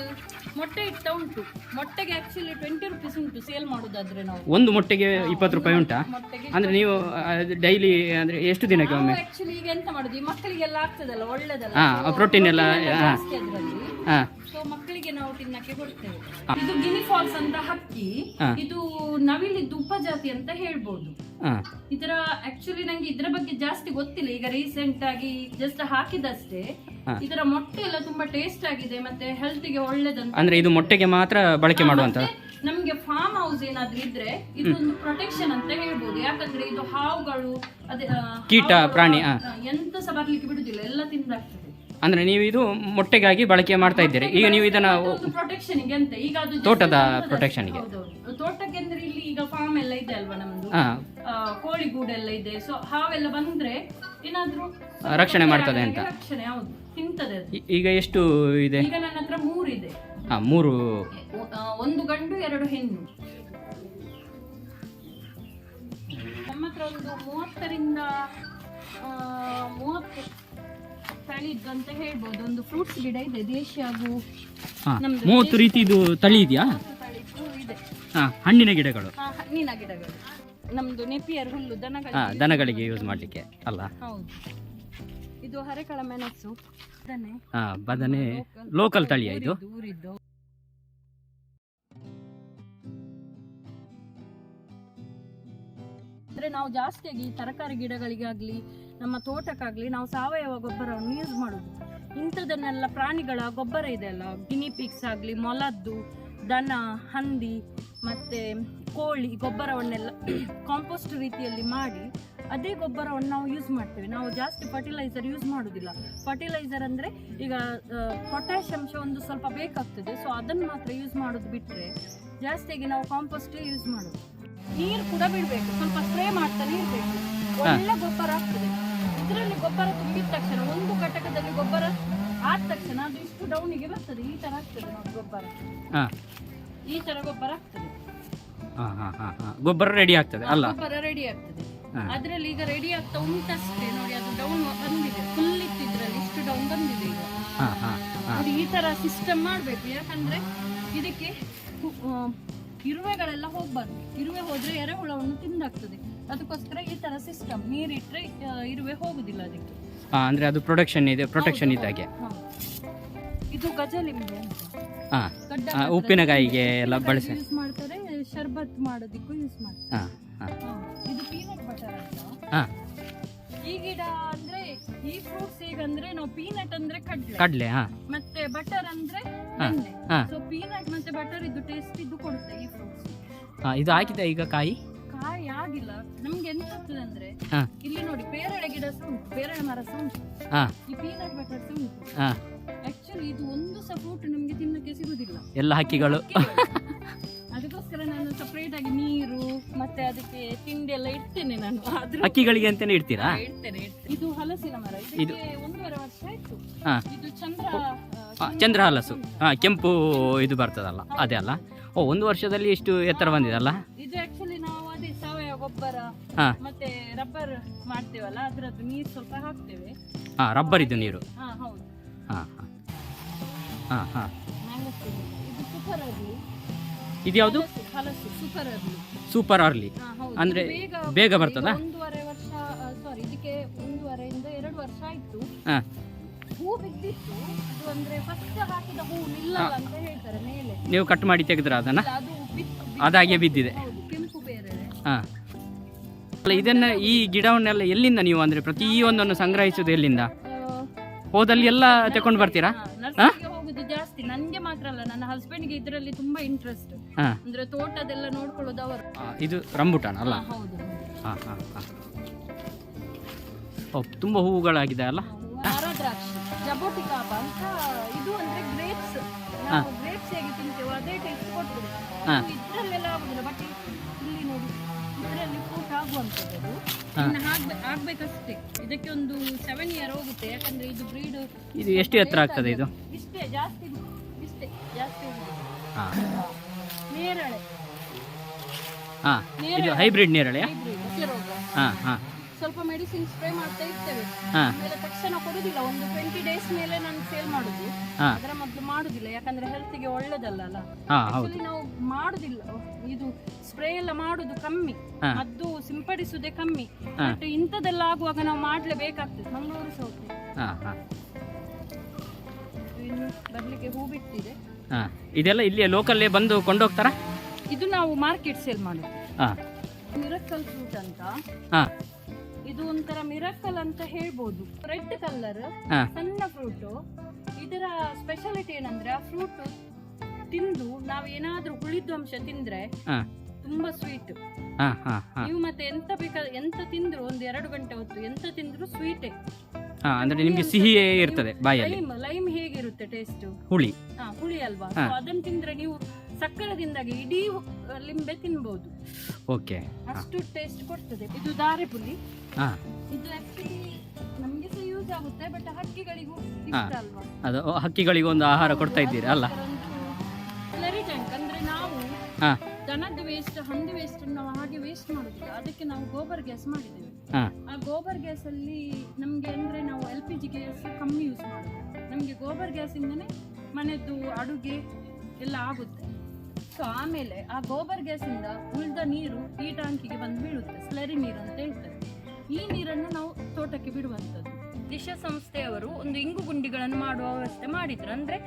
ಮೊಟ್ಟೆ ಇಡ್ತಾ ಉಂಟು. ಮೊಟ್ಟೆಗೆ ಆಕ್ಚುಲಿ ಟ್ವೆಂಟಿ ರುಪೀಸ್ ಉಂಟು ಸೇಲ್ ಮಾಡೋದಾದ್ರೆ ನಾವು. ಒಂದು ಮೊಟ್ಟೆಗೆ ಇಪ್ಪತ್ತು ರೂಪಾಯಿ ಉಂಟಾ? ಅಂದ್ರೆ ಅಂದರೆ ನೀವು ಡೈಲಿ ಅಂದ್ರೆ ಎಷ್ಟು ದಿನಕ್ಕೆ ಒಮ್ಮೆ? ಆಕ್ಚುಲಿ ಈಗ ಎಂತ ಮಾಡುದು? ಈ ಮಕ್ಕಳಿಗೆಲ್ಲ ಆಗ್ತದಲ್ಲ ಒಳ್ಳೇದಲ್ಲ. ಹಾ, ಪ್ರೋಟೀನ್ ಎಲ್ಲ, ಹಾ. ಜಾಸ್ತಿ ಅದ್ರಲ್ಲಿ. ಹಾಂ. ಸೊ ಮಕ್ಕಳಿಗೆ ನಾವು ತಿನ್ನಕ್ಕೆ ಕೊಡ್ತೇವೆ. ಇದು ಗಿನಿ ಫಾಲ್ಸ್ ಅಂತ ಹಕ್ಕಿ ಹಾ. ಇದು ನವಿಲಿದ್ದು ಉಪಜಾತಿ ಅಂತ ಹೇಳ್ಬೋದು. ಹಾಂ. ಇದರ ಆಕ್ಚುಲಿ ನಂಗೆ ಇದ್ರ ಬಗ್ಗೆ ಜಾಸ್ತಿ ಗೊತ್ತಿಲ್ಲ. ಈಗ ರೀಸೆಂಟ್ ಆಗಿ ಜಸ್ಟ್ ಹಾಕಿದಷ್ಟೇ. ಇದರ ಮೊಟ್ಟೆ ಎಲ್ಲ ತುಂಬಾ ಟೇಸ್ಟ್ ಆಗಿದೆ ಮತ್ತೆ ಹೆಲ್ತ್ಗೆ ಒಳ್ಳೇದಂತ. ಅಂದ್ರೆ ಇದು ಮೊಟ್ಟೆಗೆ ಮಾತ್ರ ಬಳಕೆ ಮಾಡುವಂತ? ನಮ್ಗೆ ಫಾರ್ಮ್ ಹೌಸ್ ಏನಾದ್ರೂ ಇದ್ರೆ ಇದೊಂದು ಪ್ರೊಟೆಕ್ಷನ್ ಅಂತ ಹೇಳ್ಬೋದು. ಯಾಕಂದ್ರೆ ಇದು ಹಾವುಗಳು ಅದೇ ಕೀಟ, ಪ್ರಾಣಿ, ಎಂತ ಸಹ ಬರ್ಲಿಕ್ಕೆ ಬಿಡುದಿಲ್ಲ ಎಲ್ಲ ತಿಂದಾಗ್ತದೆ. ಅಂದ್ರೆ ನೀವು ಇದು ಮೊಟ್ಟೆಗಾಗಿ ಬಳಕೆ ಮಾಡ್ತಾ ಇದ್ದೀರಿ. ಈಗ ನೀವು ಇದನ್ನ ಪ್ರೊಟೆಕ್ಷನ್ಗೆ ಅಂತ. ಈಗ ಅದು ತೋಟದ ಪ್ರೊಟೆಕ್ಷನ್ಗೆ. ತೋಟಕ್ಕೆ ಅಂದ್ರೆ ಇಲ್ಲಿ ಈಗ ಫಾರ್ಮ್ ಎಲ್ಲ ಇದೆ ಅಲ್ವಾ ನಮ್ದು? ಕೋಳಿ ಗೂಡೆಲ್ಲ ಇದೆ. ಸೊ ಹಾವೆಲ್ಲ ಬಂದ್ರೆ ಏನಾದ್ರೂ ರಕ್ಷಣೆ ಮಾಡ್ತದೆ ಅಂತ. ರಕ್ಷಣೆ ಹೌದು. ತಿಂತದೆ ಅದು. ಈಗ ಎಷ್ಟು ಇದೆ? ಈಗ ನನ್ನ ಹತ್ರ ಮೂರಿದೆ. ಹಾಂ ಮೂರು. ಆ, ಒಂದು ಗಂಡು ಎರಡು ಹೆಣ್ಣು. ನಮ್ಮ ಹತ್ರ ಒಂದು ಮೂವತ್ತರಿಂದ ಆ, ಮೂವತ್ತು ತಳಿದ್ದು ಅಂತ ಹೇಳ್ಬೋದು. ಒಂದು ಫ್ರೂಟ್ಸ್ ಗಿಡ ಇದೆ ದೇಶಿ ಹಾಗೂ ಹಾಂ ನಮ್ದು ಮೂವತ್ತು ರೀತಿದು ತಳಿ ಇದೆಯಾ? ತಳಿದ್ದು ಇದೆ. ಹಾಂ ಹಣ್ಣಿನ ಗಿಡಗಳು. ಆ, ಹಣ್ಣಿನ ಗಿಡಗಳು. ನಮ್ದು ನೆಪಿಯರ್ ಹುಲ್ಲು ದನಗಳ ಹಾಂ ದನಗಳಿಗೆ ಯೂಸ್ ಮಾಡಲಿಕ್ಕೆ ಅಲ್ಲ? ಹೌದು. ಇದು ಹರೆಕಳ ಮೆಣಸು. ಹಾಂ ಬದನೆ. ಲೋಕಲ್ ತಳಿಯ ಇದು. ಊರಿದ್ದು, ಅಂದ್ರೆ ನಾವು ಜಾಸ್ತಿಯಾಗಿ ತರಕಾರಿ ಗಿಡಗಳಿಗಾಗ್ಲಿ ನಮ್ಮ ತೋಟಕ್ಕಾಗ್ಲಿ ನಾವು ಸಾವಯವ ಗೊಬ್ಬರವನ್ನು ಯೂಸ್ ಮಾಡುದು. ಇಂಥದನ್ನೆಲ್ಲ ಪ್ರಾಣಿಗಳ ಗೊಬ್ಬರ ಇದೆಯಲ್ಲ ಅಲ್ಲ? ಗಿನಿಪಿಕ್ಸ್ ಆಗಲಿ ಮೊಲದ್ದು ದನ ಹಂದಿ ಮತ್ತೆ ಕೋಳಿ ಗೊಬ್ಬರವನ್ನೆಲ್ಲ ಕಾಂಪೋಸ್ಟ್ ರೀತಿಯಲ್ಲಿ ಮಾಡಿ ಅದೇ ಗೊಬ್ಬರವನ್ನು ನಾವು ಯೂಸ್ ಮಾಡ್ತೇವೆ. ನಾವು ಜಾಸ್ತಿ ಫರ್ಟಿಲೈಸರ್ ಯೂಸ್ ಮಾಡೋದಿಲ್ಲ. ಫರ್ಟಿಲೈಸರ್ ಅಂದರೆ ಈಗ ಪೊಟ್ಯಾಶ್ ಅಂಶ ಒಂದು ಸ್ವಲ್ಪ ಬೇಕಾಗ್ತದೆ. ಸೊ ಅದನ್ನು ಮಾತ್ರ ಯೂಸ್ ಮಾಡೋದು ಬಿಟ್ಟರೆ ಜಾಸ್ತಿಯಾಗಿ ನಾವು ಕಾಂಪೋಸ್ಟೇ ಯೂಸ್ ಮಾಡೋದು. ನೀರು ಕೂಡ ಬಿಡಬೇಕು. ಸ್ವಲ್ಪ ಸ್ಪ್ರೇ ಮಾಡ್ತಾನೆ ಇರಬೇಕು ಒಳ್ಳೆ ಗೊಬ್ಬರ ಆಗ್ತದೆ. ಇದರಲ್ಲಿ ಗೊಬ್ಬರ ತುಂಬಿದ ತಕ್ಷಣ ಒಂದು ಘಟಕದಲ್ಲಿ ಗೊಬ್ಬರ ಆದ ತಕ್ಷಣ ಅದು ಇಷ್ಟು ಡೌನಿಗೆ ಬರ್ತದೆ. ಈ ತರ ಆಗ್ತದೆ ನೋಡಿ ಗೊಬ್ಬರ. ಈ ತರ ಗೊಬ್ಬರ ಆಗ್ತದೆ. ಹಾಂ ಹಾಂ ಹಾಂ ಹಾಂ. ಗೊಬ್ಬರ ರೆಡಿ ಆಗ್ತದೆ ಅಲ್ಲ? ಗೊಬ್ಬರ ರೆಡಿ ಆಗ್ತದೆ. ಅದ್ರಲ್ಲಿ ಈಗ ರೆಡಿ ಆಗ್ತಾ ಉಂಟಷ್ಟೇ ನೋಡಿ ಅದು ಡೌನ್ ಬಂದಿದೆ. ಫುಲ್ ಇತ್ತು ಇದ್ರಲ್ಲಿ ಇಷ್ಟು ಡೌನ್ ಬಂದಿದೆ ಈಗ. ಅದು ಈ ತರ ಸಿಸ್ಟಮ್ ಮಾಡ್ಬೇಕು. ಯಾಕಂದ್ರೆ ಇದಕ್ಕೆ ಇರುವೆಗಳೆಲ್ಲ ಹೋಗ್ಬಾರ್ದು. ಇರುವೆ ಹೋದ್ರೆ ಎರೆಹುಳವನ್ನು ತಿಂದಾಗ್ತದೆ. ಅದಕ್ಕೋಸ್ಕರ ಈ ತರ ಸಿಸ್ಟಮ್ ನೀರಿಟ್ರೆ ಇರುವೆ ಹೋಗುದಿಲ್ಲ ಅದಕ್ಕೆ. ಅಂದ್ರೆ ಅದು ಪ್ರೊಡಕ್ಷನ್ ಇದೆ ಪ್ರೊಟೆಕ್ಷನ್ ಇದ್ದಾಗೆ. ಇದು ಗಜಲಿಂಬೆ. ಉಪ್ಪಿನಕಾಯಿಗೆ ಎಲ್ಲ ಬಳಸಿ. ಯೂಸ್ ಮಾಡ್ತಾರೆ ಶರ್ಬತ್ ಮಾಡೋದಕ್ಕೂ ಯೂಸ್ ಮಾಡ್ತಾರೆ. ಇದು ಪೀನಟ್ ಬಟರ್ ಅಂತ ಹಾಂ. ಈ ಗಿಡ ಅಂದ್ರೆ ಈ ಫ್ರೂಟ್ಸ್ ಹೇಗಂದ್ರೆ ನಾವು ಪೀನಟ್ ಅಂದ್ರೆ ಕಡ್ಲೆ. ಕಡಲೆ ಹಾಂ. ಮತ್ತೆ ಬಟರ್ ಅಂದ್ರೆ. ಬೆಣ್ಣೆ. ಹಾ. ಸೊ ಪೀನಟ್ ಮತ್ತೆ ಬಟರ್ ಇದು ಟೇಸ್ಟ್ ಇದು ಕೊಡುತ್ತೆ ಈ ಫ್ರೂಟ್ಸ್ ಹಾಂ ಇದು ಹಾಕಿದೆ ಈಗ ಕಾಯಿ? ಕಾಯಿ ಆಗಿಲ್ಲ. ನಮ್ಗೆ ಎಂತ ಆಗ್ತದೆ ಅಂದ್ರೆ ಹಾ. ಇಲ್ಲಿ ನೋಡಿ ಪೇರಳೆ ಗಿಡ ಸಹ ಉಂಟು. ಪೇರಳೆ ಮರ ಸಹ ಉಂಟು. ಹಾಂ. ಈ ಪೀನಟ್ ಬಟರ್ ಸಹ ಉಂಟು. ಹಾಂ. ಆಕ್ಚುಲಿ ಇದು ಒಂದು ಸಹ ಫ್ರೂಟ್ ನಮ್ಗೆ ತಿನ್ನಕ್ಕೆ ಸಿಗುದಿಲ್ಲ. ಎಲ್ಲ ಹಕ್ಕಿಗಳು. ಅದಕ್ಕೋಸ್ಕರ ನಾನು ಸಪರೇಟ್ ಆಗಿ ನೀರು ಮತ್ತೆ ಅದಕ್ಕೆ ತಿಂಡಿ ಎಲ್ಲ ಇಡ್ತೇನೆ ನಾನು. ಅಕ್ಕಿಗಳಿಗೆ ಹಕ್ಕಿಗಳಿಗೆ ಅಂತಲೇ ಇಡ್ತೀರಾ ಇಡ್ತೇನೆ ಇಡ್ತೇನೆ. ಇದು ಹಲಸಿನ ಮರ. ಇದು- ಒಂದೂವರೆ ವರ್ಷ ಆಯ್ತು. ಹಾಂ. ಇದು ಚಂದ್ರ ಆ, ಚಂದ್ರ ಹಲಸು. ಹಾಂ ಕೆಂಪು ಇದು ಬರ್ತದಲ್ಲ ಅದೇ ಅಲ್ಲ. ಓ ಒಂದು ವರ್ಷದಲ್ಲಿ ಎಷ್ಟು ಎತ್ತರ ಬಂದಿದಲ್ಲ? ಇದು ಆಕ್ಚುಲಿ ನಾವು ಅದೇ ಸಾವಯವ ಗೊಬ್ಬರ ಹಾಂ. ಮತ್ತೆ ರಬ್ಬರ್ ಮಾಡ್ತೇವಲ್ಲ ಅದ್ರದ್ದು ನೀರು ಸ್ವಲ್ಪ ಹಾಕ್ತೇವೆ. ಹಾಂ ರಬ್ಬರ್ ಇದು ನೀರು. ಹಾ ಹೌದು. ಹಾಂ ಹಾಂ. ಹಾಂ ಹಾಂ. ಮ್ಯಾಂಗೋಸ್ಟಿನ್ ಇದು ಸೂಪರ್ ಅರ್ಲಿ ಇದು ಯಾವುದು ಹಲಸು ಸೂಪರ್ ಅರ್ಲಿ ಸೂಪರ್ ಅರ್ಲಿ ಅಂದ್ರೆ ಬೇಗ ಬರ್ತದ ಬರ್ತದೆ. ಬರ್ತದಾ? ಈಗ ಒಂದೂವರೆ ವರ್ಷ ಸಾರಿ ಇದಕ್ಕೆ ಒಂದೂವರೆಯಿಂದ ಎರಡು ವರ್ಷ ಆಯ್ತು. ಹಾಂ. ಹೂ ಬಿದ್ದಿತ್ತು. ಇದು ಅಂದ್ರೆ ಫಸ್ಟ್ ಹಾಕಿದ ಹೂ ನಿಲ್ಲಲ್ಲ ಅಂತ ಹೇಳ್ತಾರೆ ಮೇಲೆ. ನೀವು ಕಟ್ ಮಾಡಿ ತೆಗೆದ್ರ ಅದನ್ನ? ಅದಾಗೆ ಬಿದ್ದಿದೆ. ಕೆಂಪು ಬೇರೆ. ಹಾಂ. ಅಲ್ಲ ಇದನ್ನ ಈ ಗಿಡವನ್ನೆಲ್ಲ ಎಲ್ಲಿಂದ ನೀವು ಅಂದರೆ ಪ್ರತಿಯೊಂದನ್ನು ಸಂಗ್ರಹಿಸುವುದು ಎಲ್ಲಿಂದ? ಹೋದಲ್ಲಿ ಎಲ್ಲ ತಕೊಂಡ್ ಬರ್ತೀರಾ? ಜಾಸ್ತಿ. ನನ್ಗೆ ಮಾತ್ರ ಅಲ್ಲ ನನ್ನ ಹಸ್ಬೆಂಡ್ಗೆ ಇದರಲ್ಲಿ ತುಂಬಾ ಇಂಟ್ರೆಸ್ಟ್ ಹಾಂ. ಅಂದ್ರೆ ತೋಟದೆಲ್ಲ ನೋಡ್ಕೊಳ್ಳೋದು ಅವರು. ಇದು ರಂಬುಟಾನ್ ಅಲ್ಲ? ಹೌದು ಹಾಂ ಹಾಂ ಹಾಂ. ಓ ತುಂಬ ಹೂವುಗಳಾಗಿದೆ ಅಲ್ಲ? ಅಂತ ಇದು ಅಂದ್ರೆ ಗ್ರೇಪ್ಸ್ ನಾವು ಗ್ರೇಪ್ಸ್ ಹೇಗೆ ತಿಂತೇವೆ ಅದೇ ಟೇಸ್ಟ್ ಕೊಡ್ತದೆ ಹಾ. ಅದು ಇದ್ರಲ್ಲೆಲ್ಲ ಆಗುದಿಲ್ಲ ಬಟ್ ಇಲ್ಲಿ ನೋಡಿ ಇದರಲ್ಲಿ ಫ್ರೂಟ್ ಆಗುವಂಥದ್ದು ಅದು. ಹಾ. ಇನ್ನು ಆಗ್ಬೆ- ಆಗ್ಬೇಕಷ್ಟೇ. ಇದಕ್ಕೆ ಒಂದು ಸೆವೆನ್ ಇಯರ್ ಹೋಗುತ್ತೆ ಯಾಕಂದ್ರೆ ಇದು ಬ್ರೀಡ್ ಇದು ಎಷ್ಟು ಎತ್ತರ ಆಗ್ತದೆ ಇದು? ಇಷ್ಟೇ ಜಾಸ್ತಿ ಇಷ್ಟೇ ಜಾಸ್ತಿ ಹೋಗುದು ಹಾಂ. ನೇರಳೆ. ಹಾಂ ಇದು ಹೈಬ್ರಿಡ್ ನೇರಳೆ ಹಾಂ ಹಾಂ. ಸ್ವಲ್ಪ ಮೆಡಿಸಿನ್ ಸ್ಪ್ರೇ ಮಾಡ್ತಾ ಇರ್ತೇವೆ. ಆಮೇಲೆ ತಕ್ಷಣ ಕೊಡುದಿಲ್ಲ. ಒಂದು ಟ್ವೆಂಟಿ ಡೇಸ್ ಮೇಲೆ ನಾನು ಸೇಲ್ ಮಾಡುದು. ಅದರ ಮೊದಲು ಮಾಡುದಿಲ್ಲ. ಯಾಕಂದ್ರೆ ಹೆಲ್ತ್ಗೆ ಒಳ್ಳೇದಲ್ಲ ಅಲ್ಲ? ನಾವು ಮಾಡುದಿಲ್ಲ. ಇದು ಸ್ಪ್ರೇ ಎಲ್ಲ ಮಾಡುದು ಕಮ್ಮಿ. ಮದ್ದು ಸಿಂಪಡಿಸುದೇ ಕಮ್ಮಿ. ಬಟ್ ಇಂಥದ್ದೆಲ್ಲ ಆಗುವಾಗ ನಾವು ಮಾಡ್ಲೇಬೇಕಾಗ್ತದೆ. ಮಂಗಳೂರು ಸೌತೆ. ಬರ್ಲಿಕ್ಕೆ ಹೂ ಬಿಟ್ಟಿದೆ. ಹಾಂ. ಇದೆಲ್ಲ ಇಲ್ಲಿ ಲೋಕಲ್ಲೇ ಬಂದು ಕೊಂಡೋಗ್ತಾರಾ? ಇದು ನಾವು ಮಾರ್ಕೆಟ್ ಸೇಲ್ ಮಾಡೋದು. ಹಾ. ಮಿರಕಲ್ ಫ್ರೂಟ್ ಅಂತ. ಹಾ. ಇದು ಒಂಥರ ಮಿರಕಲ್ ಅಂತ ಹೇಳ್ಬೋದು. ರೆಡ್ ಕಲರ್ ಹಾಂ. ಸಣ್ಣ ಫ್ರೂಟ್ ಇದರ ಸ್ಪೆಷಾಲಿಟಿ ಏನಂದ್ರೆ ಆ ಫ್ರೂಟ್ ತಿಂದು ನಾವು ಏನಾದ್ರೂ ಹುಳಿದ್ದು ಅಂಶ ತಿಂದ್ರೆ ಹಾಂ. ತುಂಬಾ ಸ್ವೀಟ್ ನೀವು ಮತ್ತೆ ಎಂತ ಬೇಕಾದ ಎಂತ ತಿಂದ್ರು? ಒಂದು ಎರಡು ಗಂಟೆ ಹೊತ್ತು ಎಂತ ತಿಂದ್ರು? ಸ್ವೀಟೇ ಹಾ ಅಂದ್ರೆ ನಿಮಗೆ ಸಿಹಿಯೇ ಇರ್ತದೆ ಬಾಯಲ್ಲಿ. ಲೈಮ್ ಲೈಮ್ ಹೇಗಿರುತ್ತೆ ಟೇಸ್ಟ್ ಹುಳಿ. ಹಾ ಹುಳಿ ಅಲ್ವಾ. So ಅದನ್ನ ತಿಂದ್ರೆ ನೀವು ಸಕ್ಕರೆದಿಂದಾಗಿ ಇಡೀ ಲಿಂಬೆ ತಿನ್ಬಹುದು ಓಕೆ. ಅಷ್ಟು ಟೇಸ್ಟ್ ಕೊಡ್ತದೆ. ಇದು ದಾರೆ ಪುಲಿ ಹಾ. ಇದು ಆಕ್ಚುಲಿ ನಮ್ಗೆ ಸಹ ಯೂಸ್ ಆಗುತ್ತೆ ಬಟ್ ಹಕ್ಕಿಗಳಿಗೂ ಇಷ್ಟ ಅಲ್ವಾ? ಅದು ಹಕ್ಕಿಗಳಿಗೆ ಒಂದು ಆಹಾರ ಕೊಡ್ತಾ ಇದ್ದೀರಾ ಅಲ್ಲ? ಅಂದ್ರೆ ನಾವು ಹಾಂ. ಅದಕ್ಕೆ ನಾವು ಗೋಬರ್ ಗ್ಯಾಸ್ ಮಾಡಿದ್ದೇವೆ. ಹಾಂ. ಆ ಗೋಬರ್ ಗ್ಯಾಸ್ ಅಲ್ಲಿ ನಮ್ಗೆ ಅಂದ್ರೆ ನಾವು ಎಲ್ ಪಿ ಜಿ ಗ್ಯಾಸ್ ಕಮ್ಮಿ ಯೂಸ್ ಮಾಡೋದು. ನಮ್ಗೆ ಗೋಬರ್ ಗ್ಯಾಸ್ ಇಂದನೇ ಮನೆಯದ್ದು ಅಡುಗೆ ಎಲ್ಲ ಆಗುತ್ತೆ. ಸೊ ಆಮೇಲೆ ಆ ಗೋಬರ್ ಗ್ಯಾಸ್ ಇಂದ ಉಳಿದ ನೀರು ಈ ಟ್ಯಾಂಕಿಗೆ ಬಂದು ಬೀಳುತ್ತೆ. ಸ್ಲರಿ ನೀರು ಅಂತ ಹೇಳ್ತಾರೆ. ಈ ನೀರನ್ನು ನಾವು ತೋಟಕ್ಕೆ ಬಿಡುವಂಥದ್ದು. ದಿಶಾ ಸಂಸ್ಥೆಯವರು ಒಂದು ಇಂಗು ಗುಂಡಿಗಳನ್ನು ಮಾಡುವ ವ್ಯವಸ್ಥೆ ಮಾಡಿದ್ರು. ಅಂದ್ರೆ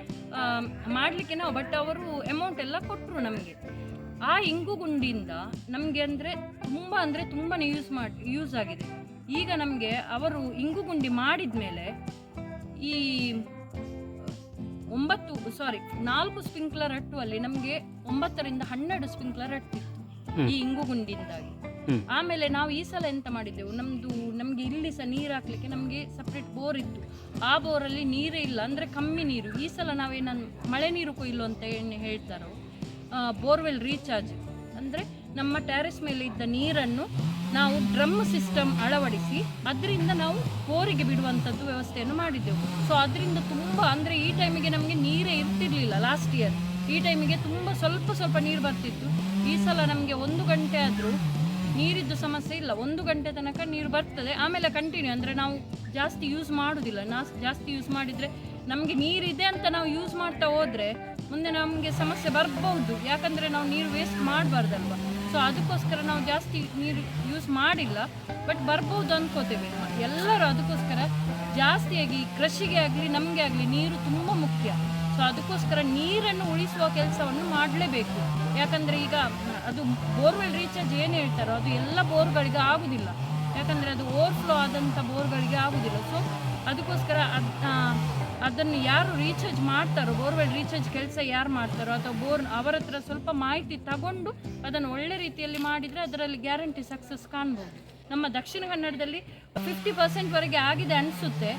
ಮಾಡ್ಲಿಕ್ಕೆ ನಾವು ಬಟ್ ಅವರು ಅಮೌಂಟ್ ಎಲ್ಲ ಕೊಟ್ಟರು ನಮಗೆ. ಆ ಇಂಗು ಗುಂಡಿಯಿಂದ ನಮಗೆ ಅಂದರೆ ತುಂಬ ಅಂದರೆ ತುಂಬಾ ಯೂಸ್ ಮಾಡಿ ಯೂಸ್ ಆಗಿದೆ. ಈಗ ನಮಗೆ ಅವರು ಇಂಗು ಗುಂಡಿ ಮಾಡಿದ ಮೇಲೆ ಈ ಒಂಬತ್ತು ಸಾರಿ ನಾಲ್ಕು ಸ್ಪ್ರಿಂಕ್ಲರ್ ಅಟ್ಟುವಲ್ಲಿ ನಮಗೆ ಒಂಬತ್ತರಿಂದ ಹನ್ನೆರಡು ಸ್ಪ್ರಿಂಕ್ಲರ್ ಅಟ್ಟಿತ್ತು. ಈ ಇಂಗು ಗುಂಡಿಯಿಂದಾಗಿ. ಆಮೇಲೆ ನಾವು ಈ ಸಲ ಎಂತ ಮಾಡಿದ್ದೆವು? ನಮ್ದು ನಮ್ಗೆ ಇಲ್ಲಿ ಸಹ ನೀರು ಹಾಕ್ಲಿಕ್ಕೆ ನಮಗೆ ಸಪ್ರೇಟ್ ಬೋರ್ ಇತ್ತು. ಆ ಬೋರಲ್ಲಿ ನೀರೇ ಇಲ್ಲ ಅಂದ್ರೆ ಕಮ್ಮಿ ನೀರು. ಈ ಸಲ ನಾವೇನ ಮಳೆ ನೀರು ಕೊಯ್ಲು ಅಂತ ಏನು ಹೇಳ್ತಾರೋ ಬೋರ್ವೆಲ್ ರೀಚಾರ್ಜ್ ಅಂದರೆ ನಮ್ಮ ಟ್ಯಾರಿಸ್ ಮೇಲೆ ಇದ್ದ ನೀರನ್ನು ನಾವು ಡ್ರಮ್ ಸಿಸ್ಟಮ್ ಅಳವಡಿಸಿ ಅದರಿಂದ ನಾವು ಬೋರಿಗೆ ಬಿಡುವಂಥದ್ದು ವ್ಯವಸ್ಥೆಯನ್ನು ಮಾಡಿದ್ದೆವು. ಸೊ ಅದರಿಂದ ತುಂಬ, ಅಂದರೆ ಈ ಟೈಮಿಗೆ ನಮಗೆ ನೀರೇ ಇರ್ತಿರ್ಲಿಲ್ಲ ಲಾಸ್ಟ್ ಇಯರ್ ಈ ಟೈಮಿಗೆ ತುಂಬ ಸ್ವಲ್ಪ ಸ್ವಲ್ಪ ನೀರು ಬರ್ತಿತ್ತು. ಈ ಸಲ ನಮಗೆ ಒಂದು ಗಂಟೆ ಆದರೂ ನೀರಿದ್ದು ಸಮಸ್ಯೆ ಇಲ್ಲ. ಒಂದು ಗಂಟೆ ತನಕ ನೀರು ಬರ್ತದೆ. ಆಮೇಲೆ ಕಂಟಿನ್ಯೂ ಅಂದರೆ ನಾವು ಜಾಸ್ತಿ ಯೂಸ್ ಮಾಡೋದಿಲ್ಲ. ನಾ ಜಾಸ್ತಿ ಯೂಸ್ ಮಾಡಿದರೆ ನಮಗೆ ನೀರಿದೆ ಅಂತ ನಾವು ಯೂಸ್ ಮಾಡ್ತಾ ಹೋದರೆ ಮುಂದೆ ನಮಗೆ ಸಮಸ್ಯೆ ಬರ್ಬೋದು ಯಾಕಂದರೆ ನಾವು ನೀರು ವೇಸ್ಟ್ ಮಾಡಬಾರ್ದಲ್ವ? ಸೊ ಅದಕ್ಕೋಸ್ಕರ ನಾವು ಜಾಸ್ತಿ ನೀರು ಯೂಸ್ ಮಾಡಿಲ್ಲ. ಬಟ್ ಬರ್ಬೋದು ಅಂದ್ಕೋತೇವೆ ಎಲ್ಲರೂ ಅದಕ್ಕೋಸ್ಕರ ಜಾಸ್ತಿಯಾಗಿ ಕೃಷಿಗೆ ಆಗಲಿ, ನಮಗೆ ಆಗಲಿ ನೀರು ತುಂಬ ಮುಖ್ಯ. ಸೊ ಅದಕ್ಕೋಸ್ಕರ ನೀರನ್ನು ಉಳಿಸುವ ಕೆಲಸವನ್ನು ಮಾಡಲೇಬೇಕು. ಯಾಕಂದರೆ ಈಗ ಅದು ಬೋರ್ವೆಲ್ ರೀಚಾರ್ಜ್ ಏನು ಹೇಳ್ತಾರೋ, ಅದು ಎಲ್ಲ ಬೋರ್ಗಳಿಗೆ ಆಗುದಿಲ್ಲ. ಯಾಕಂದರೆ ಅದು ಓವರ್ಫ್ಲೋ ಆದಂಥ ಬೋರ್ಗಳಿಗೆ ಆಗುದಿಲ್ಲ. ಸೊ ಅದಕ್ಕೋಸ್ಕರ ಅದ್ ಅದನ್ನು ಯಾರು ರೀಚಾರ್ಜ್ ಮಾಡ್ತಾರೋ ಬೋರ್ವೆಲ್ ರೀಚಾರ್ಜ್ ಕೆಲಸ ಯಾರು ಮಾಡ್ತಾರೋ ಅಥವಾ ಬೋರ್ ಅವರ ಹತ್ರ ಸ್ವಲ್ಪ ಮಾಹಿತಿ ತಗೊಂಡು ಅದನ್ನು ಒಳ್ಳೆ ರೀತಿಯಲ್ಲಿ ಮಾಡಿದರೆ ಅದರಲ್ಲಿ ಗ್ಯಾರಂಟಿ ಸಕ್ಸಸ್ ಕಾಣ್ಬೋದು. ನಮ್ಮ ದಕ್ಷಿಣ ಕನ್ನಡದಲ್ಲಿ ಫಿಫ್ಟಿ ಪರ್ಸೆಂಟ್ವರೆಗೆ ಆಗಿದೆ ಅನಿಸುತ್ತೆ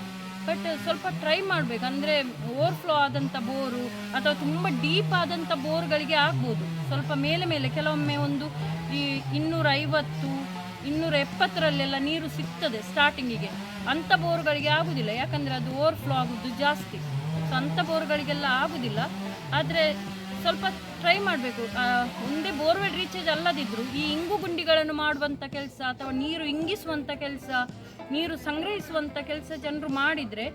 ಬಟ್ ಸ್ವಲ್ಪ ಟ್ರೈ ಮಾಡಬೇಕು. ಅಂದರೆ ಓವರ್ಫ್ಲೋ ಆದಂಥ ಬೋರು ಅಥವಾ ತುಂಬ ಡೀಪ್ ಆದಂಥ ಬೋರ್ಗಳಿಗೆ ಆಗ್ಬೋದು. ಸ್ವಲ್ಪ ಮೇಲೆ ಮೇಲೆ, ಕೆಲವೊಮ್ಮೆ ಒಂದು ಈ ಇನ್ನೂರ ಐವತ್ತು ಇನ್ನೂರ ಎಪ್ಪತ್ತರಲ್ಲೆಲ್ಲ ನೀರು ಸಿಗ್ತದೆ ಸ್ಟಾರ್ಟಿಂಗಿಗೆ ಅಂಥ ಬೋರ್ಗಳಿಗೆ ಆಗುವುದಿಲ್ಲ ಯಾಕಂದರೆ ಅದು ಓವರ್ ಫ್ಲೋ ಆಗೋದು ಜಾಸ್ತಿ. ಸೊ ಅಂಥ ಬೋರ್ಗಳಿಗೆಲ್ಲ ಆಗುವುದಿಲ್ಲ ಆದರೆ ಸ್ವಲ್ಪ ಟ್ರೈ ಮಾಡಬೇಕು. ಒಂದೇ ಬೋರ್ವೆಲ್ ರೀಚೇಜ್ ಅಲ್ಲದಿದ್ದರೂ ಈ ಇಂಗು ಗುಂಡಿಗಳನ್ನು ಮಾಡುವಂಥ ಕೆಲಸ ಅಥವಾ ನೀರು ಇಂಗಿಸುವಂಥ ಕೆಲಸ ನೀರು ಸಂಗ್ರಹಿಸುವಂಥ ಕೆಲಸ ಜನರು ಮಾಡಿದರೆ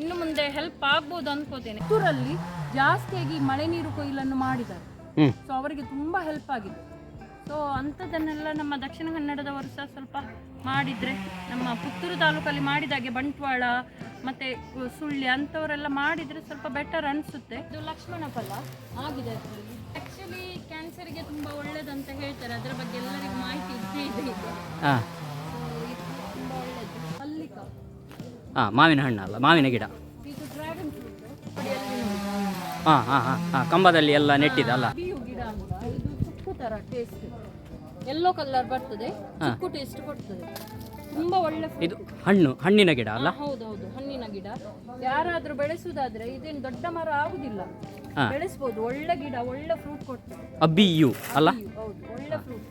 ಇನ್ನು ಮುಂದೆ ಹೆಲ್ಪ್ ಆಗ್ಬೋದು ಅನ್ಕೋತೇನೆ. ಊರಲ್ಲಿ ಜಾಸ್ತಿಯಾಗಿ ಮಳೆ ನೀರು ಕೊಯ್ಲನ್ನು ಮಾಡಿದ್ದಾರೆ. ಸೊ ಅವರಿಗೆ ತುಂಬ ಹೆಲ್ಪ್ ಆಗಿದೆ. ಸೊ ಅಂಥದ್ದನ್ನೆಲ್ಲ ನಮ್ಮ ದಕ್ಷಿಣ ಕನ್ನಡದವರು ಸಹ ಸ್ವಲ್ಪ ಮಾಡಿದರೆ ನಮ್ಮ ಪುತ್ತೂರು ತಾಲೂಕಲ್ಲಿ ಮಾಡಿದಾಗೆ ಬಂಟ್ವಾಳ ಮತ್ತು ಸುಳ್ಯ ಅಂಥವರೆಲ್ಲ ಮಾಡಿದರೆ ಸ್ವಲ್ಪ ಬೆಟರ್ ಅನಿಸುತ್ತೆ. ಇದು ಲಕ್ಷ್ಮಣ ಫಲ ಆಗಿದೆ ಅದರಲ್ಲಿ. ಆ್ಯಕ್ಚುಲಿ ಕ್ಯಾನ್ಸರ್ಗೆ ತುಂಬ ಒಳ್ಳೇದಂತ ಹೇಳ್ತಾರೆ. ಅದರ ಬಗ್ಗೆ ಎಲ್ಲರಿಗೂ ಮಾಹಿತಿ ಇದ್ದೇ ಇದೆ ತುಂಬ ಒಳ್ಳೆಯದು ಮಲ್ಲಿಕ. ಹಾಂ ಮಾವಿನ ಹಣ್ಣು ಅಲ್ಲ ಮಾವಿನ ಗಿಡ. ಇದು ಡ್ರ್ಯಾಗನ್ ಫ್ರೂಟ್ ಹಾಂ ಹಾಂ ಹಾಂ. ಹಾಂ ಕಂಬದಲ್ಲಿ ಎಲ್ಲ ನೆಟ್ಟಿದೆ ಅಲ್ಲ? ಗಿಡ ಇದು ಸುಕ್ಕು ತರ ಟೇಸ್ಟ್ ಯೆಲ್ಲೋ ಕಲರ್ ಬರ್ತದೆ ಹಾ. ಚುಕ್ಕು ಟೇಸ್ಟ್ ಕೊಡ್ತದೆ. ತುಂಬಾ ಒಳ್ಳೆ fruit. ಇದು ಹಣ್ಣು ಹಣ್ಣಿನ ಗಿಡ ಅಲ್ಲ? ಹೌದು ಹೌದೌದು ಹಣ್ಣಿನ ಗಿಡ. ಯಾರಾದ್ರೂ ಬೆಳೆಸುವುದಾದ್ರೆ ಇದೇನು ದೊಡ್ಡ ಮರ ಆಗುದಿಲ್ಲ. ಹಾ. ಬೆಳೆಸ್ಬೋದು ಒಳ್ಳೆ ಗಿಡ ಒಳ್ಳೆ ಫ್ರೂಟ್ ಕೊಡ್ತದೆ. ಅಬ್ಬಿಯು ಅಲ್ಲ? ಹೌದು ಒಳ್ಳೆ ಫ್ರೂಟ್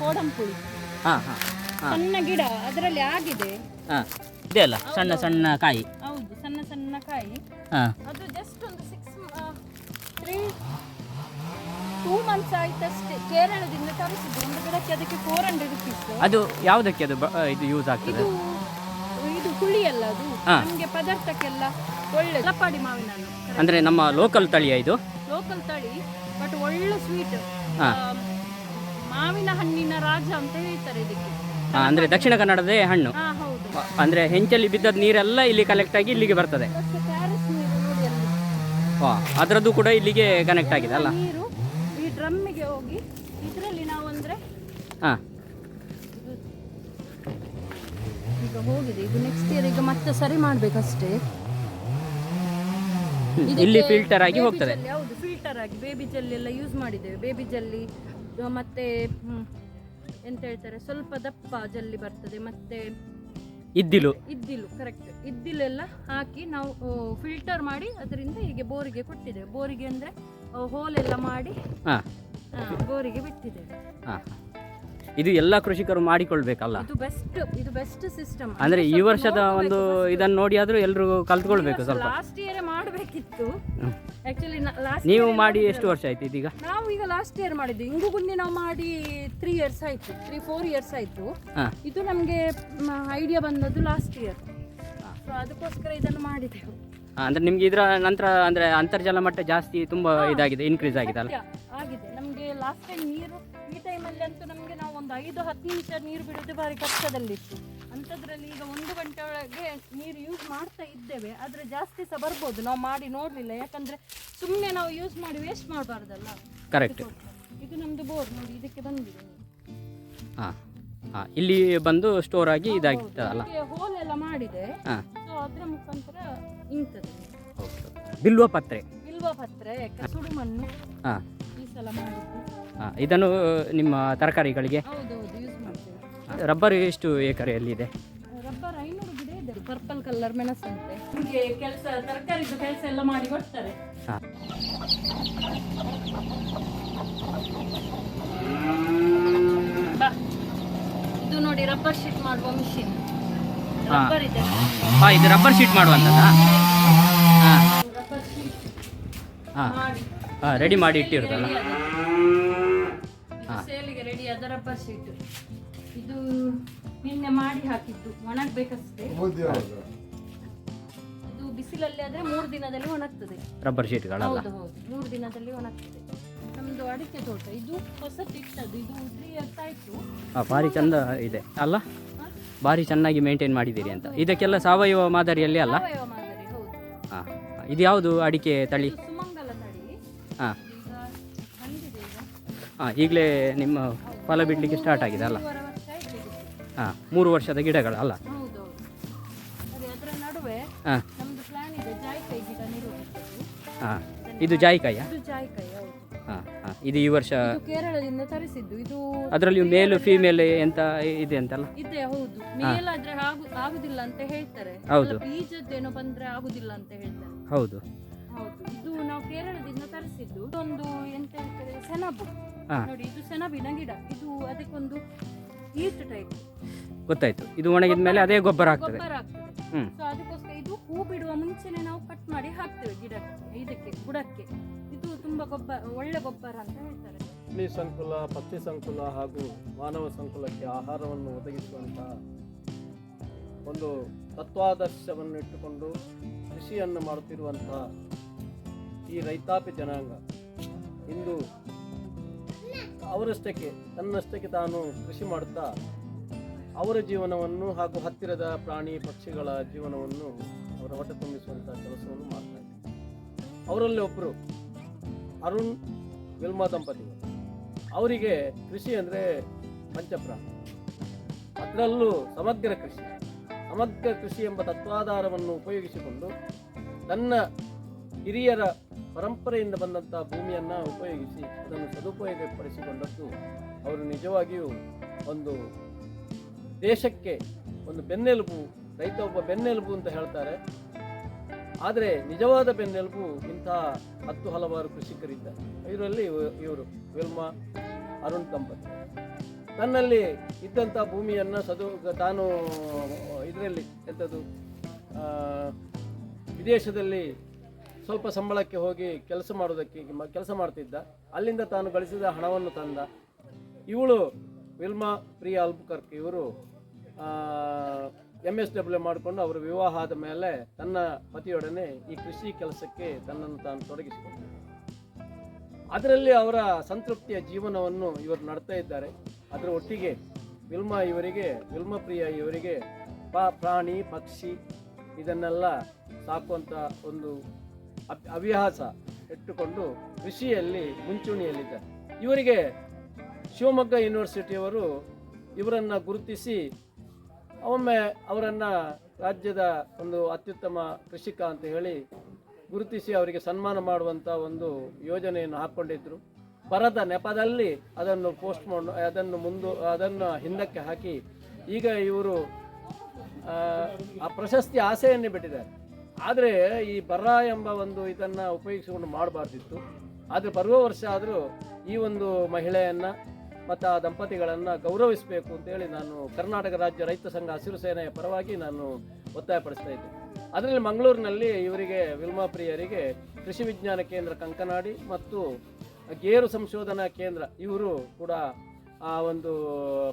ಕೋಡಂಪುಳಿ ಹಾ ಹಾಂ ಹಾಂ. ಸಣ್ಣ ಗಿಡ ಅದರಲ್ಲಿ ಆಗಿದೆ. ಹಾಂ ಇದೆ ಅಲ್ಲ ಸಣ್ಣ ಸಣ್ಣ ಕಾಯಿ. ಹೌದು ಸಣ್ಣ ಸಣ್ಣ ಕಾಯಿ. ಹಾಂ. ಅದು ಜಸ್ಟ್ ಒಂದು ಸಿಕ್ಸ್ ತ್ರೀ ಟೂ ಮಂತ್ಸ್ ಆಯ್ತಷ್ಟೇ ಕೇರಳದಿಂದ ತರಿಸಿದ್ದು ಒಂದು ಗಿಡಕ್ಕೆ ಅದಕ್ಕೆ ಫೋರ್ ಹಂಡ್ರೆಡ್ ರುಪೀಸ್ ಅದು ಯಾವುದಕ್ಕೆ ಅದು ಬ- ಇದು ಯೂಸ್ ಆಗ್ತದೆ? ಇದು ಇದು ಹುಳಿ ಅಲ್ಲ ಅದು. ಹಾ. ನಮಗೆ ಪದಾರ್ಥಕ್ಕೆಲ್ಲ ಒಳ್ಳೆ ಲಪಾಡಿ ಮಾವಿನ ಹಣ್ಣು ಅಂದರೆ ನಮ್ಮ ಲೋಕಲ್ ತಳಿಯ ಇದು? ಲೋಕಲ್ ತಳಿ ಬಟ್ ಒಳ್ಳೆ ಸ್ವೀಟ್ ಹಾ. ಮಾವಿನ ಹಣ್ಣಿನ ರಾಜ ಅಂತ ಹೇಳ್ತಾರೆ ಇದಕ್ಕೆ. ಆ, ಅಂದರೆ ದಕ್ಷಿಣ ಕನ್ನಡದೇ ಹಣ್ಣು. ಹಾ ಹೌದು. ಅಂದರೆ ಹೆಂಚಲ್ಲಿ ಬಿದ್ದದ ನೀರೆಲ್ಲ ಇಲ್ಲಿ ಕಲೆಕ್ಟ್ ಆಗಿ ಇಲ್ಲಿಗೆ ಬರ್ತದೆ. ಪ್ಯಾರಿಸ್ ನೀರು ನೋಡಿ ಅಲ್ಲಿ. ವಾ ಅದರದ್ದು ಕೂಡ ಇಲ್ಲಿಗೆ ಕನೆಕ್ಟ್ ಆಗಿದೆ ಅಲ್ಲ? ನೀರು ಡ್ರಮ್ಮಿಗೆ ಹೋಗಿ ಇದರಲ್ಲಿ ನಾವು ಅಂದರೆ ಹಾಂ. ಈಗ ಹೋಗಿದೆ. ಇದು ನೆಕ್ಸ್ಟ್ ಇಯರ್ ಈಗ ಮತ್ತೆ ಸರಿ ಮಾಡಬೇಕಷ್ಟೇ. ಇಲ್ಲಿ ಫಿಲ್ಟರ್ ಆಗಿ ಹೋಗ್ತದೆ. ಹೌದು ಫಿಲ್ಟರ್ ಆಗಿ ಬೇಬಿ ಜಲ್ಲಿ ಎಲ್ಲ ಯೂಸ್ ಮಾಡಿದ್ದೇವೆ. ಬೇಬಿ ಜಲ್ಲಿ ಮತ್ತೆ ಎಂತ ಹೇಳ್ತಾರೆ? ಸ್ವಲ್ಪ ದಪ್ಪ ಜಲ್ಲಿ ಬರ್ತದೆ ಮತ್ತೆ ಇದ್ದಿಲು. ಇದ್ದಿಲು ಕರೆಕ್ಟ್ ಇದ್ದಿಲೆಲ್ಲ ಹಾಕಿ ನಾವು ಫಿಲ್ಟರ್ ಮಾಡಿ ಅದರಿಂದ ಹೀಗೆ ಬೋರಿಗೆ ಕೊಟ್ಟಿದ್ದೇವೆ. ಬೋರಿಗೆ ಅಂದರೆ ಹೋಲ್ ಎಲ್ಲ ಮಾಡಿ ಹಾಂ. ಆ, ಬೋರಿಗೆ ಬಿಟ್ಟಿದ್ದೇವೆ. ಹಾಂ. ಇದು ಎಲ್ಲ ಕೃಷಿಕರು ಮಾಡಿಕೊಳ್ಬೇಕಲ್ಲ? ಇದು ಬೆಸ್ಟ್ ಇದು ಬೆಸ್ಟ್ ಸಿಸ್ಟಮ್ ಅಂದ್ರೆ ಈ ವರ್ಷದ ಒಂದು ಇದನ್ನು ನೋಡಿ ಆದ್ರೂ ಎಲ್ಲರೂ ಕಲ್ತ್ಕೊಳ್ಬೇಕು ಸ್ವಲ್ಪ. ಲಾಸ್ಟ್ ಇಯರ್ ಮಾಡಬೇಕಿತ್ತು. ಆಕ್ಚುಲಿ ಲಾಸ್ಟ್ ನೀವು ಮಾಡಿ ಎಷ್ಟು ವರ್ಷ ಆಯ್ತು ಇದೀಗ? ನಾವು ಈಗ ಲಾಸ್ಟ್ ಇಯರ್ ಮಾಡಿದ್ದು. ಇಂಗು ಗುಂಡಿ ನಾವು ಮಾಡಿ ತ್ರೀ ಇಯರ್ಸ್ ಆಯ್ತು. ತ್ರೀ ಫೋರ್ ಇಯರ್ಸ್ ಆಯ್ತು. ಹಾಂ. ಇದು ನಮಗೆ ಐಡಿಯಾ ಬಂದದ್ದು ಲಾಸ್ಟ್ ಇಯರ್ ಸೊ ಅದಕ್ಕೋಸ್ಕರ ಇದನ್ನು ಮಾಡಿದೆವು. ಅಂದರೆ ನಿಮ್ಗೆ ಇದರ ನಂತರ ಅಂದ್ರೆ ಅಂತರ್ಜಲ ಮಟ್ಟ ಜಾಸ್ತಿ ತುಂಬಾ ಇದಾಗಿದೆ ಇನ್ಕ್ರೀಸ್ ಆಗಿದೆ ಅಲ್ಲ? ಆಗಿದೆ. ನಮಗೆ ಲಾಸ್ಟ್ ಟೈಮ್ ನೀರು ಈ ಟೈಮಲ್ಲಿ ಅಂತೂ ನಮಗೆ ನಾವು ಒಂದು ಐದು ಹತ್ತು ನಿಮಿಷ ನೀರು ಬಿಡೋದು ಭಾರಿ ಕಷ್ಟದಲ್ಲಿತ್ತು. ಅಂಥದ್ರಲ್ಲಿ ಈಗ ಒಂದು ಗಂಟೆ ಒಳಗೆ ನೀರು ಯೂಸ್ ಮಾಡ್ತಾ ಇದ್ದೇವೆ. ಆದರೆ ಜಾಸ್ತಿ ಸಹ ಬರ್ಬೋದು. ನಾವು ಮಾಡಿ ನೋಡಲಿಲ್ಲ. ಯಾಕಂದ್ರೆ ಸುಮ್ಮನೆ ನಾವು ಯೂಸ್ ಮಾಡಿ ವೇಸ್ಟ್ ಮಾಡಬಾರ್ದಲ್ಲ. ಕರೆಕ್ಟ್ ಇದು ನಮ್ದು ಬೋರ್ ನೋಡಿ ಇದಕ್ಕೆ ಬಂದಿದೆ ಹಾಂ ಹಾಂ. ಇಲ್ಲಿ ಬಂದು ಸ್ಟೋರ್ ಆಗಿ ಇದಾಗಿತ್ತಲ್ಲ? ಹೋಲ್ ಎಲ್ಲ ಮಾಡಿದೆ. ಅದರ ಮುಖಾಂತರ ಇಂಗ್ತದೆ ಬಿಲ್ವ ಪತ್ರೆ. ಬಿಲ್ವ ಪತ್ರೆ ಸುಡು ಮಣ್ಣು. ಹಾಂ. ಈ ಸಲ ಮಾಡಿದ್ದು ಹಾಂ ಇದನ್ನು ನಿಮ್ಮ ತರಕಾರಿಗಳಿಗೆ? ಹೌದೌದು ಯೂಸ್ ಮಾಡ್ತೇವೆ. ರಬ್ಬರ್ ಎಷ್ಟು ಎಕರೆಯಲ್ಲಿದೆ? ರಬ್ಬರ್ ಐನೂರು ಗಿಡ ಇದೆ. ಪರ್ಪಲ್ ಕಲರ್ ಮೆಣಸಂತೆ ನಿಮಗೆ ಕೆಲಸ ತರಕಾರಿದು ಕೆಲಸ ಎಲ್ಲ ಮಾಡಿ ಕೊಡ್ತಾರೆ. ಹಾಂ. ಇದು ನೋಡಿ ರಬ್ಬರ್ ಶೀಟ್ ಮಾಡುವ ಮಿಷಿನ್. ಹಾ. ರಬ್ಬರ್ ಇದೆ ಹಾಂ ಇದು ರಬ್ಬರ್ ಶೀಟ್ ಮಾಡುವಂಥದ್ದಾ ಹಾಂ. ಹಾಂ. ಮಾಡಿ ಹಾಂ ರೆಡಿ ಮಾಡಿ ಇಟ್ಟಿರುತ್ತಲ್ಲ ಹಾ. ಸೇಲಿಗೆ ರೆಡಿ ಆದ ರಬ್ಬರ್ ಶೀಟ್ ಇದು ನಿನ್ನೆ ಮಾಡಿ ಹಾಕಿದ್ದು. ಒಣಗ್ಬೇಕಷ್ಟೇ. ಇದು ಬಿಸಿಲಲ್ಲಿ ಆದ್ರೆ ಮೂರು ದಿನದಲ್ಲಿ ಒಣಗ್ತದೆ. ರಬ್ಬರ್ ಶೀಟ್ಗಳಲ್ಲ ಹೌದು ಹೌದು. ಮೂರು ದಿನದಲ್ಲಿ ಒಣಗ್ತದೆ. ನಮ್ಮದು ಅಡಿಕೆ ತೋಟ. ಇದು ಹೊಸ ಇಟ್ಟದ್ದು ಇದು ತ್ರೀ ಇಯರ್ಸ್ ಆಯ್ತು. ಹಾಂ ಭಾರಿ ಚಂದ ಇದೆ. ಅಲ್ಲ? ಭಾರಿ ಚೆನ್ನಾಗಿ ಮೇಂಟೈನ್ ಮಾಡಿದ್ದೀರಿ ಅಂತ. ಇದಕ್ಕೆಲ್ಲ ಸಾವಯವ ಮಾದರಿಯಲ್ಲಿ ಅಲ್ಲ? ಸಾವಯವ ಮಾದರಿ ಹೌದು. ಹಾಂ ಇದು ಯಾವುದು ಅಡಿಕೆ ತಳಿ? ಇದು ಸುಮಂಗಲ ತಳಿ. ಹಾಂ. ಈಗ ಬಂದಿದೆ ಈಗ. ಹಾಂ ಈಗಲೇ ನಿಮ್ಮ ಫಲ ಬಿಡಲಿಕ್ಕೆ ಸ್ಟಾರ್ಟ್ ಆಗಿದೆ ಅಲ್ಲ? ಮೂರುವರೆ ವರ್ಷ ಆಯ್ತು ಹಾಂ ಮೂರು ವರ್ಷದ ಗಿಡಗಳು ಅಲ್ಲ? ಅದೇ ಅದರ ನಡುವೆ ಹಾಂ. ನಮ್ದು ಪ್ಲಾನ್ ಇದೆ ಜಾಯಿಕಾಯಿ ಗಿಡ ನೆಡುವುದು ಹಾಂ. ಇದು ಜಾಯಿಕಾಯ ಇದು ಈ ವರ್ಷ ಇದು ಕೇರಳದಿಂದ ತರಿಸಿದ್ದು. ಇದು ಅದರಲ್ಲಿ ಮೇಲ್ ಫೀಮೇಲ್ ಎಂತ ಇದೆ ಅಂತಲ್ಲ? ಇದೆ ಹೌದು. ಮೇಲಾದ್ರೆ ಆಗು ಆಗುದಿಲ್ಲ ಅಂತ ಹೇಳ್ತಾರೆ. ಹೌದು. ಅಲ್ಲ, ಬೀಜದ್ದೇನೋ ಬಂದ್ರೆ ಆಗುದಿಲ್ಲ ಅಂತ ಹೇಳ್ತಾರೆ. ಹೌದು. ಹೌದು. ಇದು ನಾವು ಕೇರಳದಿಂದ ತರಿಸಿದ್ದು. ಇದೊಂದು ಎಂತ ಹೇಳ್ತಾರೆ ಸೆಣಬು. ಹಾಂ. ನೋಡಿ ಇದು ಸೆಣಬಿನ ಗಿಡ. ಇದು ಅದಕ್ಕೊಂದು ಈಸ್ಟ್ ಟೈಪ್ ಗೊತ್ತಾಯ್ತು. ಇದು ಒಣಗಿದ ಮೇಲೆ ಅದೇ ಗೊಬ್ಬರ ಆಗ್ತದೆ. ಗೊಬ್ಬರ ಆಗ್ತದೆ. ಹ್ಞೂ ಸೊ ಅದಕ್ಕೋಸ್ಕರ ಇದು ಹೂ ಬಿಡುವ ಮುಂಚೆನೆ ನಾವು ಕಟ್ ಮಾಡಿ ಹಾಕ್ತೇವೆ ಗಿಡಕ್ಕೆ ಇದಕ್ಕೆ ಬುಡಕ್ಕೆ ತುಂಬಾ ಗೊಬ್ಬರ, ಒಳ್ಳೆ ಗೊಬ್ಬರ ಅಂತ ಹೇಳ್ತಾರೆ. ಹುಲಿ ಸಂಕುಲ ಪಕ್ಷಿ ಸಂಕುಲ ಹಾಗೂ ಮಾನವ ಸಂಕುಲಕ್ಕೆ ಆಹಾರವನ್ನು ಒದಗಿಸುವಂತಹ ಒಂದು ತತ್ವಾದರ್ಶವನ್ನು ಇಟ್ಟುಕೊಂಡು ಕೃಷಿಯನ್ನು ಮಾಡುತ್ತಿರುವಂತಹ ಈ ರೈತಾಪಿ ಜನಾಂಗ ಇಂದು ಅವರಷ್ಟಕ್ಕೆ, ತನ್ನಷ್ಟಕ್ಕೆ ತಾನು ಕೃಷಿ ಮಾಡುತ್ತಾ ಅವರ ಜೀವನವನ್ನು ಹಾಗೂ ಹತ್ತಿರದ ಪ್ರಾಣಿ ಪಕ್ಷಿಗಳ ಜೀವನವನ್ನು ಅವರ ಹೊಟ್ಟೆ ತುಂಬಿಸುವಂತಹ ಕೆಲಸವನ್ನು ಮಾಡ್ತಾ ಅವರಲ್ಲಿ ಒಬ್ಬರು ಅರುಣ್ ವಿಲ್ಮಾ ದಂಪತಿಗಳು. ಅವರಿಗೆ ಕೃಷಿ ಅಂದರೆ ಪಂಚಪ್ರಾಣ. ಅದರಲ್ಲೂ ಸಮಗ್ರ ಕೃಷಿ. ಸಮಗ್ರ ಕೃಷಿ ಎಂಬ ತತ್ವಾಧಾರವನ್ನು ಉಪಯೋಗಿಸಿಕೊಂಡು ತನ್ನ ಹಿರಿಯರ ಪರಂಪರೆಯಿಂದ ಬಂದಂಥ ಭೂಮಿಯನ್ನು ಉಪಯೋಗಿಸಿ ಅದನ್ನು ಸದುಪಯೋಗಪಡಿಸಿಕೊಂಡದ್ದು ಅವರು ನಿಜವಾಗಿಯೂ ಒಂದು ದೇಶಕ್ಕೆ ಒಂದು ಬೆನ್ನೆಲುಬು ರೈತ ಒಬ್ಬ ಬೆನ್ನೆಲುಬು ಅಂತ ಹೇಳ್ತಾರೆ. ಆದರೆ ನಿಜವಾದ ಬೆನ್ನೆಲುಬು ಇಂತಹ ಹತ್ತು ಹಲವಾರು ಕೃಷಿಕರಿದ್ದಾರೆ ಇದರಲ್ಲಿ ಇವ- ಇವರು ವಿಲ್ಮಾ, ಅರುಣ್ ಕಂಪತ್ ತನ್ನಲ್ಲಿ ಇದ್ದಂಥ ಭೂಮಿಯನ್ನು ಸದು, ತಾನು, ಇದರಲ್ಲಿ ಎಂಥದ್ದು ವಿದೇಶದಲ್ಲಿ ಸ್ವಲ್ಪ ಸಂಬಳಕ್ಕೆ ಹೋಗಿ ಕೆಲಸ ಮಾಡೋದಕ್ಕೆ ಕೆಲಸ ಮಾಡ್ತಿದ್ದ. ಅಲ್ಲಿಂದ ತಾನು ಗಳಿಸಿದ ಹಣವನ್ನು ತಂದ. ಇವಳು ವಿಲ್ಮಾ ಪ್ರಿಯಾ ಅಲ್ಬುಕರ್ಕ್ ಇವರು ಎಂ ಎಸ್ ಡಬ್ಲ್ಯೂ ಮಾಡಿಕೊಂಡು ಅವರು ವಿವಾಹ ಆದ ಮೇಲೆ ತನ್ನ ಪತಿಯೊಡನೆ ಈ ಕೃಷಿ ಕೆಲಸಕ್ಕೆ ತನ್ನನ್ನು ತಾನು ತೊಡಗಿಸಿಕೊಂಡರು. ಅದರಲ್ಲಿ ಅವರ ಸಂತೃಪ್ತಿಯ ಜೀವನವನ್ನು ಇವರು ನಡ್ತಾ ಇದ್ದಾರೆ. ಅದರ ಒಟ್ಟಿಗೆ ವಿಲ್ಮಾ ಇವರಿಗೆ, ವಿಲ್ಮಾ ಪ್ರಿಯ ಇವರಿಗೆ ಪ, ಪ್ರಾಣಿ, ಪಕ್ಷಿ ಇದನ್ನೆಲ್ಲ ಸಾಕುವಂಥ ಒಂದು ಅಭ್ಯಾಸ ಇಟ್ಟುಕೊಂಡು ಕೃಷಿಯಲ್ಲಿ ಮುಂಚೂಣಿಯಲ್ಲಿದ್ದಾರೆ. ಇವರಿಗೆ ಶಿವಮೊಗ್ಗ ಯೂನಿವರ್ಸಿಟಿಯವರು ಇವರನ್ನು ಗುರುತಿಸಿ ಒಮ್ಮೆ ಅವರನ್ನು ರಾಜ್ಯದ ಒಂದು ಅತ್ಯುತ್ತಮ ಕೃಷಿಕ ಅಂತ ಹೇಳಿ ಗುರುತಿಸಿ ಅವರಿಗೆ ಸನ್ಮಾನ ಮಾಡುವಂಥ ಒಂದು ಯೋಜನೆಯನ್ನು ಹಾಕ್ಕೊಂಡಿದ್ರು ಬರದ ನೆಪದಲ್ಲಿ ಅದನ್ನು ಪೋಸ್ಟ್ ಮಾಡ್, ಅದನ್ನು ಮುಂದು, ಅದನ್ನು ಹಿಂದಕ್ಕೆ ಹಾಕಿ ಈಗ ಇವರು ಆ ಪ್ರಶಸ್ತಿ ಆಸೆಯನ್ನೇ ಬಿಟ್ಟಿದ್ದಾರೆ. ಆದರೆ ಈ ಬರ ಎಂಬ ಒಂದು ಇದನ್ನು ಉಪಯೋಗಿಸಿಕೊಂಡು ಮಾಡಬಾರ್ದಿತ್ತು. ಆದರೆ ಬರುವ ವರ್ಷ ಆದರೂ ಈ ಒಂದು ಮಹಿಳೆಯನ್ನು ಮತ್ತು ಆ ದಂಪತಿಗಳನ್ನು ಗೌರವಿಸಬೇಕು ಅಂತೇಳಿ ನಾನು ಕರ್ನಾಟಕ ರಾಜ್ಯ ರೈತ ಸಂಘ ಹಸಿರು ಸೇನೆಯ ಪರವಾಗಿ ನಾನು ಒತ್ತಾಯಪಡಿಸ್ತಾ ಇದ್ದೆ. ಅದರಲ್ಲಿ ಮಂಗಳೂರಿನಲ್ಲಿ ಇವರಿಗೆ ವಿಲ್ಮಾ ಪ್ರಿಯರಿಗೆ ಕೃಷಿ ವಿಜ್ಞಾನ ಕೇಂದ್ರ ಕಂಕನಾಡಿ ಮತ್ತು ಗೇರು ಸಂಶೋಧನಾ ಕೇಂದ್ರ ಇವರು ಕೂಡ ಆ ಒಂದು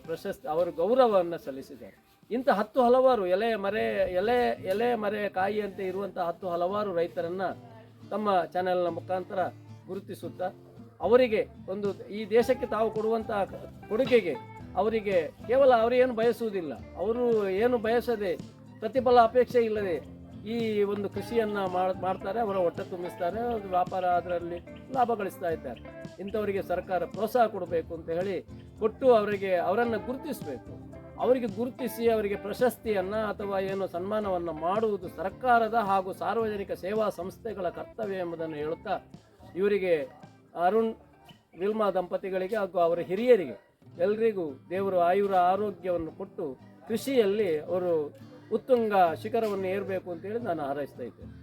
ಪ್ರಶಸ್ತಿ, ಅವರು ಗೌರವವನ್ನು ಸಲ್ಲಿಸಿದ್ದಾರೆ. ಇಂಥ ಹತ್ತು ಹಲವಾರು ಎಲೆ ಮರೆ, ಎಲೆ ಎಲೆ ಮರೆ ಕಾಯಿಯಂತೆ ಇರುವಂಥ ಹತ್ತು ಹಲವಾರು ರೈತರನ್ನು ತಮ್ಮ ಚಾನೆಲ್ನ ಮುಖಾಂತರ ಗುರುತಿಸುತ್ತಾ ಅವರಿಗೆ ಒಂದು ಈ ದೇಶಕ್ಕೆ ತಾವು ಕೊಡುವಂತಹ ಕೊಡುಗೆಗೆ ಅವರಿಗೆ ಕೇವಲ ಅವರೇನು ಬಯಸುವುದಿಲ್ಲ. ಅವರು ಏನು ಬಯಸದೆ ಪ್ರತಿಫಲ ಅಪೇಕ್ಷೆ ಇಲ್ಲದೆ ಈ ಒಂದು ಕೃಷಿಯನ್ನು ಮಾಡ್- ಮಾಡ್ತಾರೆ, ಅವರ ಹೊಟ್ಟೆ ತುಂಬಿಸ್ತಾರೆ ವ್ಯಾಪಾರ ಅದರಲ್ಲಿ ಲಾಭ ಗಳಿಸ್ತಾ ಇದ್ದಾರೆ. ಇಂಥವರಿಗೆ ಸರ್ಕಾರ ಪ್ರೋತ್ಸಾಹ ಕೊಡಬೇಕು ಅಂತ ಹೇಳಿ ಕೊಟ್ಟು ಅವರಿಗೆ ಅವರನ್ನು ಗುರುತಿಸಬೇಕು. ಅವರಿಗೆ ಗುರುತಿಸಿ ಅವರಿಗೆ ಪ್ರಶಸ್ತಿಯನ್ನು ಅಥವಾ ಏನು ಸನ್ಮಾನವನ್ನು ಮಾಡುವುದು ಸರ್ಕಾರದ ಹಾಗೂ ಸಾರ್ವಜನಿಕ ಸೇವಾ ಸಂಸ್ಥೆಗಳ ಕರ್ತವ್ಯ ಎಂಬುದನ್ನು ಹೇಳುತ್ತಾ ಇವರಿಗೆ ಅರುಣ್ ವಿಲ್ಮಾ ದಂಪತಿಗಳಿಗೆ ಹಾಗೂ ಅವರ ಹಿರಿಯರಿಗೆ ಎಲ್ರಿಗೂ ದೇವರು ಆಯುರ ಆರೋಗ್ಯವನ್ನು ಕೊಟ್ಟು ಕೃಷಿಯಲ್ಲಿ ಅವರು ಉತ್ತುಂಗ ಶಿಖರವನ್ನು ಏರಬೇಕು ಅಂತೇಳಿ ನಾನು ಹಾರೈಸ್ತಾ ಇದ್ದೇನೆ.